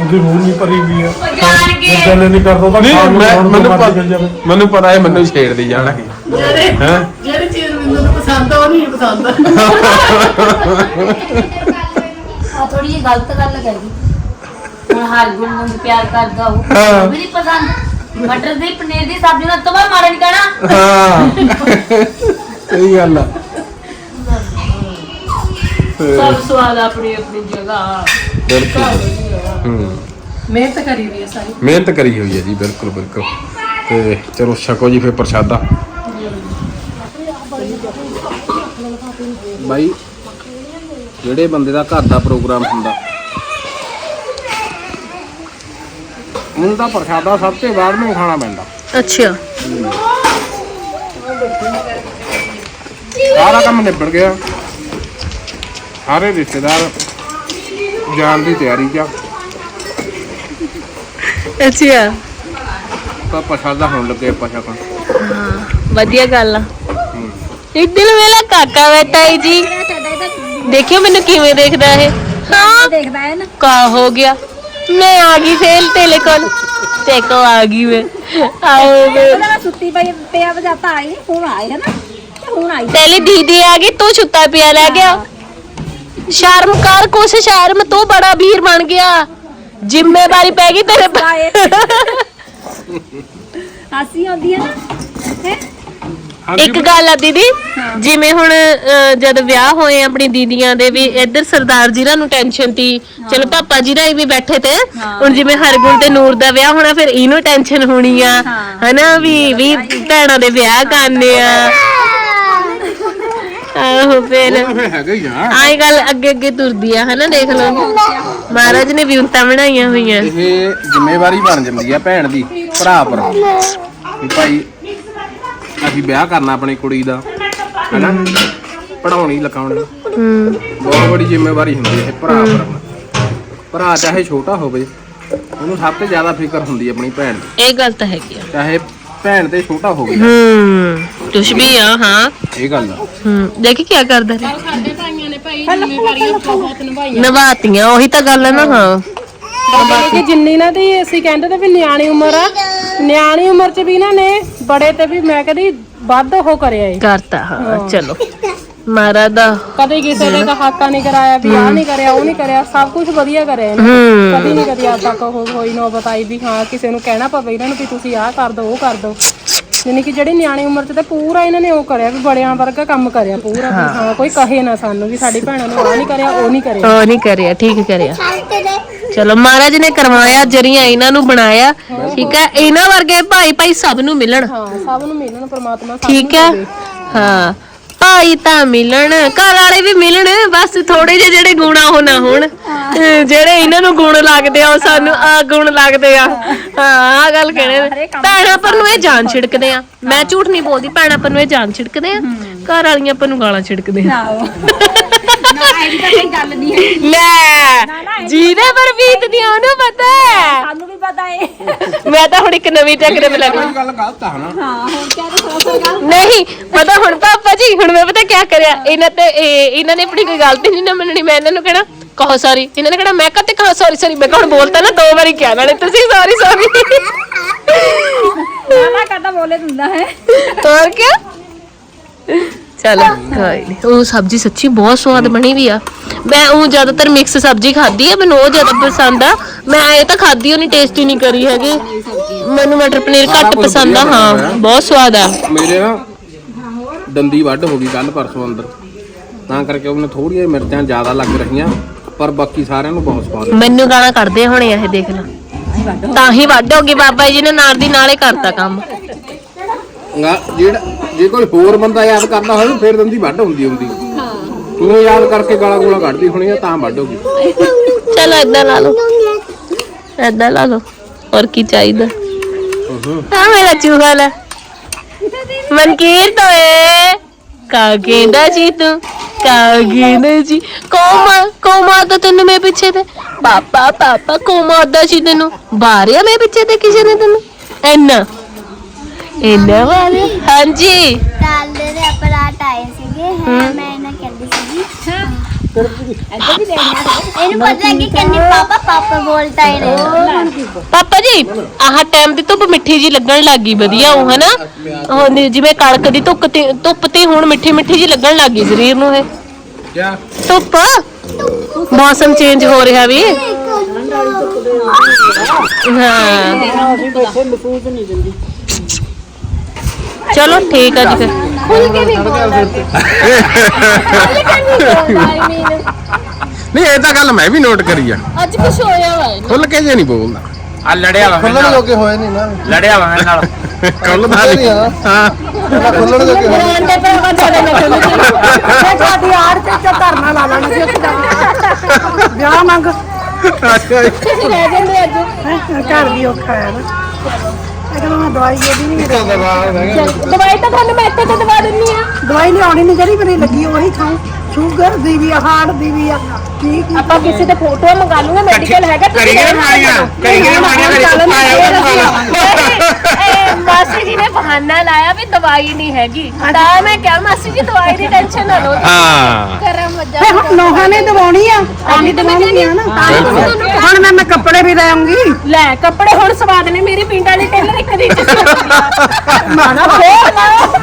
ਉਹਦੀ ਮੂੰਹ ਨਹੀਂ ਭਰੀ ਗਈ ਆ। ਜਾਣ ਕੇ ਜੇ ਗੱਲ ਨਹੀਂ ਕਰਦਾ ਤਾਂ ਨਹੀਂ ਖਾਣ ਨੂੰ ਮੈਂ ਖਾਣ ਨੂੰ ਮੈਨੂੰ ਮਰਜ਼ੀ ਪਤਾ ਕਰੀ ਜਾਵੇ। ਮੈਨੂੰ ਪਤਾ ਹੈ ਮੈਨੂੰ ਛੇੜਦੀ ਜਾਣਗੇ ਜਿਹੜੇ ਹੈਂ? ਜਿਹੜੀ ਚੀਜ਼ ਮੈਨੂੰ ਨੂੰ ਪਸੰਦ ਆ ਉਹ ਨਹੀਂ ਪਸੰਦ ਆ। ਥੋੜੀ ਜਿਹੀ ਗਲਤ ਗੱਲ ਕਹੀ। ਹੁਣ ਹਰ ਗੁਣ ਨੂੰ ਪਿਆਰ ਕਰਦਾ ਉਹ। ਹਾਂ। ਮੇਰੀ ਪਸੰਦ। ਮਟਰ ਦੀ ਪਨੀਰ ਦੀ ਸਬਜ਼ੀ ਨਾਲ ਤੋਂ ਮਾੜਾ ਨਹੀਂ ਕਹਿਣਾ। ਹਾਂ। ਸਹੀ ਗੱਲ ਆ। ਤੇ ਸਭ ਸਵਾਦ ਆਪਣੀ ਆਪਣੀ ਜਗ੍ਹਾ। ਬਿਲਕੁਲ। ਹੂੰ ਮਿਹਨਤ ਕਰੀ ਵੀ ਹੈ ਸਾਰੀ। ਮਿਹਨਤ ਕਰੀ ਹੋਈ ਹੈ ਜੀ ਬਿਲਕੁਲ ਬਿਲਕੁਲ। ਤੇ ਚਲੋ ਛਕੋ ਜੀ ਫਿਰ ਪ੍ਰਸ਼ਾਦਾ। ਬਾਈ ਜਿਹੜੇ ਬੰਦੇ ਦਾ ਘਰ ਦਾ ਪ੍ਰੋਗਰਾਮ ਹੁੰਦਾ। ਉਹਨੂੰ ਤਾਂ ਪ੍ਰਸ਼ਾਦਾ ਸਭ ਤੋਂ ਬਾਅਦ ਨੂੰ ਖਾਣਾ ਪੈਂਦਾ। ਅੱਛਾ। ਸਾਰਾ ਕੰਮ ਨਿਬੜ ਗਿਆ। ਸਾਰੇ ਰਿਸ਼ਤੇਦਾਰ ਜਾਣ ਦੀ ਤਿਆਰੀ 'ਚ ਆ। ਅੱਛਾ। ਤਾਂ ਪ੍ਰਸ਼ਾਦਾ ਹੋਣ ਲੱਗੇ ਆਪਾਂ ਛਕਣ ਵਧੀਆ ਗੱਲ ਆ। ਇੱਧਰ ਵੇਲਾ ਕਾਕਾ ਬੈਠਾ ਹੈ ਜੀ। ਦੇਖਿਓ ਮੈਨੂੰ ਕਿਵੇਂ ਦੇਖਦਾ ਇਹ। ਹਾਂ। ਦੇਖਦਾ ਹੈ ਨਾ। ਕਾ ਹੋ ਗਿਆ। ਮੈਂ ਆ ਗਈ ਫੇਲ ਤੇਰੇ ਕੋਲ। ਤੇ ਕੋ ਆ ਗਈ ਮੈਂ। ਆਓ ਮੈਂ ਉਹਦਾ ਮੈਂ ਸੁੱਤੀ ਪਈ ਪਿਆ ਵਜਾਤਾ ਆਈ ਹੁਣ ਆਏ ਹੈ ਨਾ। ਤੇ ਹੁਣ ਆਈ ਤੇਲੀ ਦੀਦੀ ਆ ਗਈ ਤੂੰ ਛੁੱਤਾ ਪਿਆ ਲੈ ਗਿਆ ਸ਼ਰਮ ਕਰ ਕੁਛ ਸ਼ਰਮ ਤੂੰ ਬੜਾ ਵੀਰ ਬਣ ਗਿਆ। ਜ਼ਿੰਮੇਵਾਰੀ ਪੈ ਗਈ ਤੇਰੇ ਤੇ ਆਏ। ਹਾਸੀ ਆਉਂਦੀ ਹੈ ਨਾ ਹੈ? ਇੱਕ ਗੱਲ ਆ ਦੀਦੀ ਜਿਵੇਂ ਹੁਣ ਅਹ, ਜਦ ਵਿਆਹ ਹੋਏ ਆਪਣੀ ਦੀਦੀਆਂ ਦੇ ਵੀ ਇੱਧਰ ਸਰਦਾਰ ਜੀਰਾ ਨੂੰ ਟੈਨਸ਼ਨ ਤੀ ਚਲੋ ਪਾਪਾ ਜੀਰਾ ਵੀ ਬੈਠੇ ਤੇ। ਹੁਣ ਜਿਵੇਂ ਹਰਗੁਣ ਤੇ ਨੂਰ ਦਾ ਵਿਆਹ ਹੋਣਾ ਫਿਰ ਇਹਨੂੰ ਟੈਨਸ਼ਨ ਹੋਣੀ ਆ। ਹਨਾ ਵੀ ਵੀ ਭੈਣਾਂ ਦੇ ਵਿਆਹ ਕਰਨੇ ਆ। ਆਹੋ ਫਿਰ। ਫਿਰ ਹੈਗਾ ਹੀ ਆ। ਆਈ ਗੱਲ ਅੱਗੇ ਅੱਗੇ ਤੁਰਦੀ ਆ ਹਨਾ ਦੇਖ ਲਓ। ਮਹਾਰਾਜ ਨੇ ਵਿਉਂਤਾਂ ਬਣਾਈਆਂ ਹੋਈਆਂ। ਇਹ ਜ਼ਿੰਮੇਵਾਰੀ ਬਣ ਜਾਂਦੀ ਆ ਭੈਣ ਦੀ ਭਰਾ ਪਰ। ਵੀ ਭਾਈ ਅਸੀਂ ਵਿਆਹ ਕਰਨਾ ਆਪਣੀ ਕੁੜੀ ਦਾ ਹੈਨਾ? ਪੜਾਉਣੀ ਲਿਖਾਉਣੀ। ਹੂੰ। ਬਹੁਤ ਬੜੀ ਜ਼ਿੰਮੇਵਾਰੀ ਹੁੰਦੀ ਹੈ ਇਹ ਭਰਾ ਪਰ। ਭਰਾ ਚਾਹੇ ਛੋਟਾ ਹੋਵੇ ਉਹਨੂੰ ਸਭ ਤੋਂ ਜ਼ਿਆਦਾ ਫਿਕਰ ਹੁੰਦੀ ਹੈ ਆਪਣੀ ਭੈਣ ਦੀ। ਇਹ ਗੱਲ ਤਾਂ ਹੈਗੀ ਆ। ਚਾਹੇ ਭੈਣ ਤੇ ਛੋਟਾ ਹੋਵੇ ਹੂੰ ਕੁਛ ਵੀ ਆ ਹਾਂ। ਇਹ ਗੱਲ ਆ। ਹੂੰ ਦੇਖੀ ਕੀ ਕਰਦਾ ਰਿਹਾ। ਸਾਡੇ ਭਾਈਆਂ ਨੇ ਭਾਈ ਜ਼ਿੰਮੇਵਾਰੀਆਂ ਬਹੁਤ ਨਿਭਾਈਆਂ ਨਵਾਤੀਆਂ ਉਹੀ ਤਾਂ ਗੱਲ ਹੈ ਨਾ ਹਾਂ। ਕਿ ਜਿੰਨੀ ਨਾ ਦੀ ਅਸੀਂ ਕਹਿੰਦੇ ਤੇ ਵੀ ਨਿਆਣੀ ਉਮਰ ਆ ਨਿਆਣੀ ਉਮਰ 'ਚ ਵੀ ਇਹਨਾਂ ਨੇ ਬੜੇ ਤੇ ਵੀ ਮੈਂ ਕਹਿੰਦੀ ਵੱਧ ਉਹ ਕਰਿਆ ਏ। ਕਰਤਾ ਹਾਂ। ਚਲੋ। ਮਹਾਰਾਜ ਦਾ। ਕਦੇ ਕਿਸੇ ਦੇ ਹਾਕਾ ਨਹੀਂ ਕਰਾਇਆ ਵੀ ਆਹ ਨਹੀਂ ਕਰਿਆ ਉਹ ਨਹੀਂ ਕਰਿਆ ਸਭ ਕੁਝ ਵਧੀਆ ਕਰਿਆ ਇਹਨੇ। ਹੂੰ। ਕਦੀ ਨਹੀਂ ਕਦੀ ਅੱਜ ਤੱਕ ਉਹ ਹੋਈ ਨੋ ਬਤਾਈ ਵੀ ਹਾਂ ਕਿਸੇ ਨੂੰ ਕਹਿਣਾ ਪਵੇ ਇਹਨਾਂ ਨੂੰ ਵੀ ਤੁਸੀਂ ਆਹ ਕਰ ਦਿਓ ਉਹ ਕਰ ਦਿਓ ਯਾਨੀ ਕਿ ਜਿਹੜੀ ਨਿਆਣੀ ਉਮਰ 'ਚ ਤੇ ਪੂਰਾ ਇਹਨਾਂ ਨੇ ਉਹ ਕਰਿਆ ਵੀ ਬੜਿਆਂ ਵਰਗਾ ਕੰਮ ਕਰਿਆ ਪੂਰਾ ਵੀ ਹਾਂ। ਕੋਈ ਕਹੇ ਨਾ ਸਾਨੂੰ ਵੀ ਸਾਡੀ ਭੈਣਾਂ ਨੇ ਆਹ ਨਹੀਂ ਕਰਿਆ ਉਹ ਨਹੀਂ ਕਰਿਆ। ਉਹ ਨਹੀਂ ਕਰਿਆ ਠੀਕ ਕਰਿਆ। ਚਲੋ ਮਹਾਰਾਜ ਨੇ ਕਰਵਾਇਆ ਜਰੀਆਂ ਇਹਨਾਂ ਨੂੰ ਬਣਾਇਆ ਠੀਕ ਹੈ? ਇਹਨਾਂ ਵਰਗੇ ਭਾਈ ਭਾਈ ਸਭ ਨੂੰ ਮਿਲਣ। ਹਾਂ ਸਭ ਨੂੰ ਮਿਲਣ ਪ੍ਰਮਾਤਮਾ ਸਭ ਠੀਕ ਹੈ? ਹਾਂ। ਭਾਈ ਤਾਂ ਮਿਲਣ ਘਰ ਵਾਲੇ ਵੀ ਮਿਲਣ ਬਸ ਥੋੜੇ ਜਿਹੇ ਜਿਹੜੇ ਗੁਣਾ ਉਹ ਨਾ ਹੋਣ। ਅਹ ਜਿਹੜੇ ਇਹਨਾਂ ਨੂੰ ਗੁਣ ਲੱਗਦੇ ਆ ਉਹ ਸਾਨੂੰ ਆ ਗੁਣ ਲੱਗਦੇ ਆ। ਹਾਂ ਆ ਗੱਲ ਕਹਿਣੇ ਭੈਣਾਂ ਪਰ ਨੂੰ ਇਹ ਜਾਨ ਛਿੜਕਦੇ ਆ। ਮੈਂ ਝੂਠ ਨਹੀਂ ਬੋਲਦੀ ਭੈਣਾਂ ਪਰ ਨੂੰ ਇਹ ਜਾਨ ਛਿੜਕਦੇ ਆ। ਘਰ ਵਾਲੀਆਂ ਪਰ ਨੂੰ ਗਾਲਾਂ ਛਿੜਕਦੇ ਆ। ਨਾ ਇਹ ਤਾਂ ਕੋਈ ਗੱਲ ਨਹੀਂ ਹੈ ਲੈ ਜਿਹਦੇ ਪਰ ਬੀਤਦੀ ਉਹਨੂੰ ਪਤਾ ਹੈ। ਸਾਨੂੰ ਵੀ ਪਤਾ ਹੈ ਮੈਂ ਤਾਂ ਹੁਣ ਇੱਕ ਨਵੀਂ ਟੈਕ ਦੇ ਲੱਗੀ ਇਹ ਗੱਲ ਗਲਤ ਆ ਨਾ ਹਾਂ ਹੁਣ ਕਿਆ ਤੇ ਸੌ ਗੱਲ ਨਹੀਂ ਪਤਾ ਹੁਣ ਪਾਪਾ ਜੀ ਹੁਣ ਮੈਂ ਪਤਾ ਕੀ ਕਰਿਆ? ਇਹਨਾਂ ਤੇ ਇਹ- ਇਹਨਾਂ ਨੇ ਆਪਣੀ ਕੋਈ ਗਲਤੀ ਨਹੀਂ ਨਾ ਮੰਨਣੀ। ਮੈਂ ਇਹਨਾਂ ਨੂੰ ਕਹਿਣਾ ਕਹੋ ਸੌਰੀ ਇਹਨਾਂ ਨੇ ਕਹਿਣਾ ਮੈਂ ਕਦੇ ਕਹਾ ਸੌਰੀ ਸੌਰੀ ਮੈਂ ਕਹਾਂ ਬੋਲਤਾ ਨਾ ਦੋ ਵਾਰੀ ਕਿਹਾ ਨਾਲੇ ਤੁਸੀਂ ਸੌਰੀ ਸੌਰੀ ਨਾ ਨਾ ਕਰਦਾ ਬੋਲੇ ਦਿੰਦਾ ਹੈ। ਹੋਰ ਕੀ ਚਲੋ ਕੋਈ ਨਹੀਂ ਉਹ ਸਬਜ਼ੀ ਸੱਚੀ ਬਹੁਤ ਸਵਾਦ ਬਣੀ ਵੀ ਆ। ਮੈਂ ਉਹ ਜ਼ਿਆਦਾਤਰ ਮਿਕਸ ਸਬਜ਼ੀ ਖਾਦੀ ਆ ਮੈਨੂੰ ਉਹ ਜ਼ਿਆਦਾ ਪਸੰਦ ਆ। ਮੈਂ ਇਹ ਤਾਂ ਖਾਦੀ ਉਹ ਨਹੀਂ ਟੇਸਟੀ ਨਹੀਂ ਕਰੀ ਹੈਗੀ। ਮੈਨੂੰ ਮਟਰ ਪਨੀਰ ਘੱਟ ਪਸੰਦ ਆ ਹਾਂ ਬਹੁਤ ਸਵਾਦ ਆ। ਮੇਰੇ ਨਾ ਦੰਦੀ ਵੱਢ ਹੋ ਗਈ ਕੱਲ ਪਰਸੋਂ ਅੰਦਰ। ਤਾਂ ਕਰਕੇ ਉਹਨੇ ਥੋੜੀਆਂ ਮਿਰਚਾਂ ਜ਼ਿਆਦਾ ਲੱਗ ਰਹੀਆਂ ਪਰ ਬਾਕੀ ਸਾਰਿਆਂ ਨੂੰ ਬਹੁਤ ਸਵਾਦ ਮੈਨੂੰ ਗਾਲਾਂ ਕੱਢਦੇ ਹੋਣੇ ਇਹ ਦੇਖ ਲੈ। ਤਾਂ ਹੀ ਵੱਢ ਹੋ ਗਈ ਬਾਬਾ ਜੀ ਨੇ ਨਾਲ ਦੀ ਨਾਲੇ ਕਰਤਾ ਕੰਮ। ਜਿਹੜਾ ਜੇ ਕੋਈ ਹੋਰ ਬੰਦਾ ਯਾਦ ਕਰਦਾ ਹੋਵੇ ਫਿਰ ਦੰਦੀ ਵੱਢ ਹੁੰਦੀ ਹੁੰਦੀ। ਤੂੰ ਯਾਦ ਕਰਕੇ ਗਾਲਾਂ ਗੋਲਾ ਕੱਢਦੀ ਹੋਣੀ ਆ ਤਾਂ ਵੱਢ ਹੋ ਗਈ ਚਲੋ ਏਦਾਂ ਲਾ ਲਓ। ਏਦਾਂ ਲਾ ਲਓ। ਹੋਰ ਕੀ ਚਾਹੀਦਾ? ਆ ਮੇਰਾ ਚੂਹਾ ਲੈ। ਮਨਕੀਰ ਤੋਏ ਕਾਗੇ ਦਾ ਜੀ ਤੂੰ ਕਾਗੇ ਦਾ ਜੀ। ਕੋਮਾ ਕੋਮਾ ਤਾਂ ਤੈਨੂੰ ਮੈਂ ਪਿੱਛੇ ਤੇ ਪਾਪਾ ਪਾਪਾ ਕੋਮਾ ਦਾ ਸੀ ਤੈਨੂੰ। ਬਾਰਿਆ ਮੈਂ ਪਿੱਛੇ ਤੇ ਕਿਸੇ ਨੇ ਤੈਨੂੰ। ਐਨਾ। ਐਨਾ ਵਾਲੇ? ਹਾਂਜੀ। ਕੱਲ ਦੇ ਅਪਰਾਧ ਆਏ ਸੀਗੇ ਹਾਂ ਮੈਂ ਇਹਨਾਂ ਕਹਿੰਦੀ ਸੀਗੀ। ਇਹਨੂੰ ਪਤਾ ਲੱਗੀ ਕਹਿੰਦੀ ਪਾਪਾ ਪਾਪਾ ਬੋਲਦਾ ਹੀ ਰਹੇ ਪਾਪਾ ਜੀ ਆਹ ਟਾਈਮ ਦੀ ਧੁੱਪ ਮਿੱਠੀ ਜੀ ਲੱਗਣ ਲੱਗੀ ਵਧੀਆ ਉਹ ਹਨਾ ਉਹ ਨੀ- ਜਿਵੇਂ ਕਣਕ ਦੀ ਧੁੱਪ ਤੇ ਧੁੱਪ ਤੇ ਹੁਣ ਮਿੱਠੀ ਮਿੱਠੀ ਜੀ ਲੱਗਣ ਲੱਗੀ ਸਰੀਰ ਨੂੰ ਇਹ। ਕਿਆ? ਧੁੱਪ? ਮੌਸਮ ਚੇਂਜ ਹੋ ਰਿਹਾ ਵੀ। ਹਾਂ। ਚਲੋ ਠੀਕ ਆ ਜੀ ਫਿਰ ਨਹੀਂ ਇਹ ਤਾਂ ਗੱਲ ਮੈਂ ਵੀ ਨੋਟ ਕਰੀ ਆ ਅੱਜ ਕੁਝ ਹੋਇਆ ਵਾ ਖੁੱਲ ਕੇ ਜੇ ਨਹੀਂ ਬੋਲਦਾ ਆ ਲੜਿਆ ਵਾ ਮੇਰੇ ਨਾਲ ਜੋਗੇ ਹੋਏ ਨਹੀਂ ਨਾ ਲੜਿਆ ਵਾ ਮੇਰੇ ਨਾਲ ਖੁੱਲਦਾ ਨਹੀਂ ਹਾਂ ਖੁੱਲਣ ਜੋਗੇ ਹੋਏ ਬਰਾਂਡੇ ਤੇ ਉਹ ਬੰਦੇ ਨੇ ਖੁੱਲ ਗਈ ਮੈਂ ਤੁਹਾਡੀ ਆੜ ਤੇ ਚ ਧਰਨਾ ਲਾ ਲੈਣਾ ਸੀ ਉੱਥੇ ਜਾ ਵਿਆਹ ਮੰਗ ਅੱਛਾ ਜੀ। ਰਹਿ ਜਾਂਦੇ ਅੱਜ ਘਰ ਵੀ ਔਖਾ ਹੈ ਨਾ। ਇਹ ਕਹਿੰਦਾ ਮੈਂ ਦਵਾਈ ਇਹ ਵੀ ਨਹੀਂ ਦਵਾਈ ਤਾਂ ਤੁਹਾਨੂੰ ਮੈਂ ਇੱਥੇ ਤੇ ਦਵਾ ਦਿੰਨੀ ਆ ਦਵਾਈ ਨਹੀਂ ਆਉਣੀ ਨਹੀਂ ਜਿਹੜੀ ਮੇਰੀ ਲੱਗੀ ਉਹੀ ਖਾਉ ਸ਼ੂਗਰ ਦੀ ਵੀ ਆ ਹਾਰਟ ਦੀ ਵੀ ਆ ਕੀ ਕੀ ਆਪਾਂ ਕਿਸੇ ਤੇ ਫੋਟੋ ਮੰਗਾ ਲੂਗੇ ਮੈਡੀਕਲ ਹੈਗਾ ਕਰੀ ਗਏ ਮਾਰੀਆਂ ਕਰੀ ਗਏ ਮਾਰੀਆਂ ਕਰੀ ਆਇਆ ਨਹੀਂ, ਇਹ ਮਾਸੀ ਜੀ ਨੇ ਬਹਾਨਾ ਲਾਇਆ ਵੀ ਦਵਾਈ ਨਹੀਂ ਹੈਗੀ। ਤਾਂ ਮੈਂ ਕਿਹਾ ਮਾਸੀ ਜੀ ਦਵਾਈ ਦੀ ਟੈਨਸ਼ਨ ਨਾ ਲਓ। ਹਾਂ। ਕਰਮ ਮੱਜਾ ਹੁਣ ਨੋਹਾਂ ਨੇ ਦਵਾਉਣੀ ਆ। ਆਹੀ ਦਵਾਉਣੀ ਆ ਨਾ। ਹੁਣ ਮੈਂ ਮੈਂ ਕੱਪੜੇ ਵੀ ਲੈ ਆਉਂਗੀ ਲੈ ਕੱਪੜੇ ਹੁਣ ਸਵਾਦ ਨੇ ਮੇਰੀ ਪਿੰਡ ਵਾਲੀ ਟੇਲਰ ਇੱਕ ਦਿਨ ਚ ਮਾਣਾ ਫੇਰ ਲਾਓ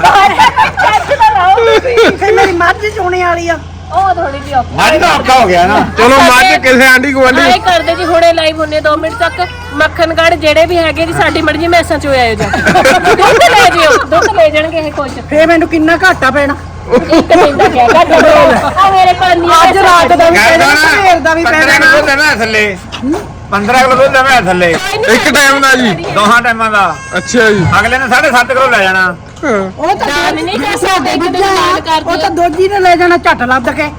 ਚੱਜ ਦਾ ਰਹੋ ਤੁਸੀਂ। ਫੇ ਮੇਰੀ ਮੱਝ ਚੋਣੇ ਵਾਲੀ ਆ। ਉਹ ਥੋੜੀ ਜਿਹੀ ਔਖੀ ਮੱਝ ਦਾ ਔਖਾ ਹੋ ਗਿਆ ਨਾ। ਚਲੋ ਮੱਝ ਕਿਸੇ ਆਂਢੀ ਗੁਆਂਢੀ ਆਏ ਕਰਦੇ ਜੀ ਹੁਣੇ ਲਾਈਵ ਹੁੰਨੇ 2 ਮਿੰਟ ਤੱਕ। ਮੱਖਣਗੜ ਜਿਹੜੇ ਵੀ ਹੈਗੇ ਜੀ ਸਾਡੀ ਮਰਜ਼ੀ ਮੈਸਾਂ ਚ ਆਇਓ ਜਾ ਕੇ। ਦੁੱਧ ਲੈ ਜਿਓ ਦੁੱਧ ਲੈ ਜਾਣਗੇ ਇਹ ਕੁਝ ਫੇ ਮੈਨੂੰ ਕਿੰਨਾ ਘਾਟਾ ਪੈਣਾ। ਇੱਕ ਦਿਨ ਦਾ ਕਿਹਾ ਗੱਡ ਆ ਮੇਰੇ ਪਾਨੀ ਅੱਜ ਰਾਤ ਦਾ ਵੀ ਪੈਣਾ ਸਵੇਰ ਦਾ ਵੀ 15 ਪੈਣਾ ਕਿਲੋ ਦੁੱਧ ਲੈਣਾ ਥੱਲੇ 15 ਕਿਲੋ ਦੁੱਧ ਲੈਣਾ ਥੱਲੇ। ਇੱਕ ਟਾਈਮ ਦਾ ਜੀ। ਦੋਹਾਂ ਟਾਈਮਾਂ ਦਾ। ਅੱਛਾ ਜੀ। ਅਗਲੇ ਨੇ 7.5 ਕਿਲੋ ਲੈ ਜਾਣਾ। ਉਹ ਤਾਂ ਦਾਨ ਨਹੀਂ ਕਰ ਸਕਦੇ ਇੱਕ ਦਿਨ ਦਾਨ ਕਰ ਉਹ ਤਾਂ ਦੋਜੀ ਨੇ ਲੈ ਜਾਣਾ ਝੱਟ ਲੱਦ ਕੇ।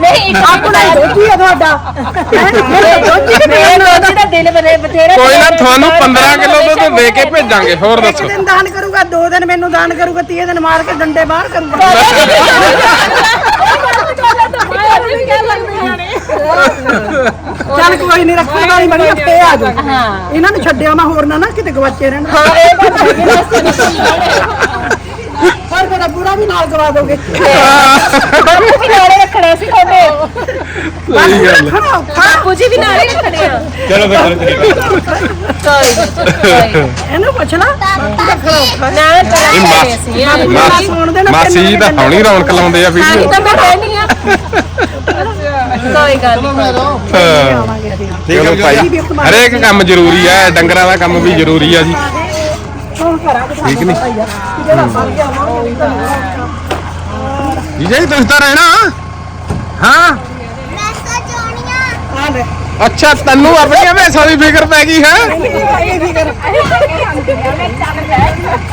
ਨਹੀਂ ਆਪਣਾ ਹੀ ਦੋਜੀ ਆ ਤੁਹਾਡਾ। ਦੋਜੀ ਨੇ ਮੇਰੇ ਦੋਜੀ ਦਾ ਦਿਲ ਬਰੇ ਬਥੇਰਾ ਕੋਈ ਨਾ ਤੁਹਾਨੂੰ 15 ਕਿਲੋ ਦੁੱਧ ਦੇ ਕੇ ਭੇਜਾਂਗੇ ਹੋਰ ਇੱਕ ਦੱਸੋ। ਦਿਨ ਦਾਨ ਕਰੂਗਾ ਦੋ ਦਿਨ ਮੈਨੂੰ ਦਾਨ ਕਰੂਗਾ ਤੀਏ ਦਿਨ ਮਾਰ ਕੇ ਡੰਡੇ ਬਾਹਰ ਕਰੂਗਾ। (laughs) ਚੱਲ ਕੋਈ ਨਹੀਂ ਰੱਖਣ ਵਾਲੀ ਬਣੀ ਫੇ ਆ ਜਾ ਹਾਂ। ਇਹਨਾਂ ਨੂੰ ਛੱਡਿਆ ਮੈਂ ਹੋਰ ਨਾ ਨਾ ਕਿਤੇ ਗਵਾਚੇ ਰਹਿਣ। ਹਾਂ ਇਹ ਤਾਂ ਹੈਗੀ ਰਸਤੇ ਵਿੱਚ ਪਰ ਮੇਰਾ ਬੁਰਾ ਵੀ ਨਾਲ ਗਵਾ ਦੋਗੇ। ਬਾਪੂ ਵੀ ਨਾਲੇ ਰੱਖਣੇ ਸੀ ਤੁਹਾਡੇ ਸਹੀ ਗੱਲ ਔਖਾ ਬਾਪੂ ਜੀ ਵੀ ਨਾਲੇ ਰੱਖਣੇ ਆ। ਚਲੋ ਫਿਰ ਚਲੋ ਚਲੀਏ ਕੋਈ ਨੀ, ਇਹਨੂੰ ਪੁੱਛ ਲਾ। ਨਾ ਇਹ ਮਾਸ- ਕਰਾਂਗੇ ਅਸੀਂ ਮਾਸ- ਸੁਣ ਦੇਣਾ ਮਾਸੀ ਜੀ ਤਾਂ ਹੌਣੀ ਰੌਣਕ ਲਾਉਂਦੇ ਆ ਹਾਂ ਵੀਡੀਓ ਤਾਂ ਮੈਂ ਕਹਿਣੀ ਆ। ਕੋਈ ਗੱਲ ਨਹੀਂ ਚਲੋ ਭਾਈ ਹਰੇਕ ਕੰਮ ਜ਼ਰੂਰੀ ਹੈ ਡੰਗਰਾਂ ਦਾ ਕੰਮ ਵੀ ਜ਼ਰੂਰੀ ਆ ਜੀ। ਠੀਕ ਨਹੀਂ ਜੀ ਜੀ ਤੁਸੀਂ ਤਾਂ ਰਹਿਣਾ? ਹਾਂ? ਅੱਛਾ ਤੈਨੂੰ ਆਪਣੀਆਂ ਭੈਸਾਂ ਦੀ ਫਿਕਰ ਪੈ ਗਈ ਹੈ?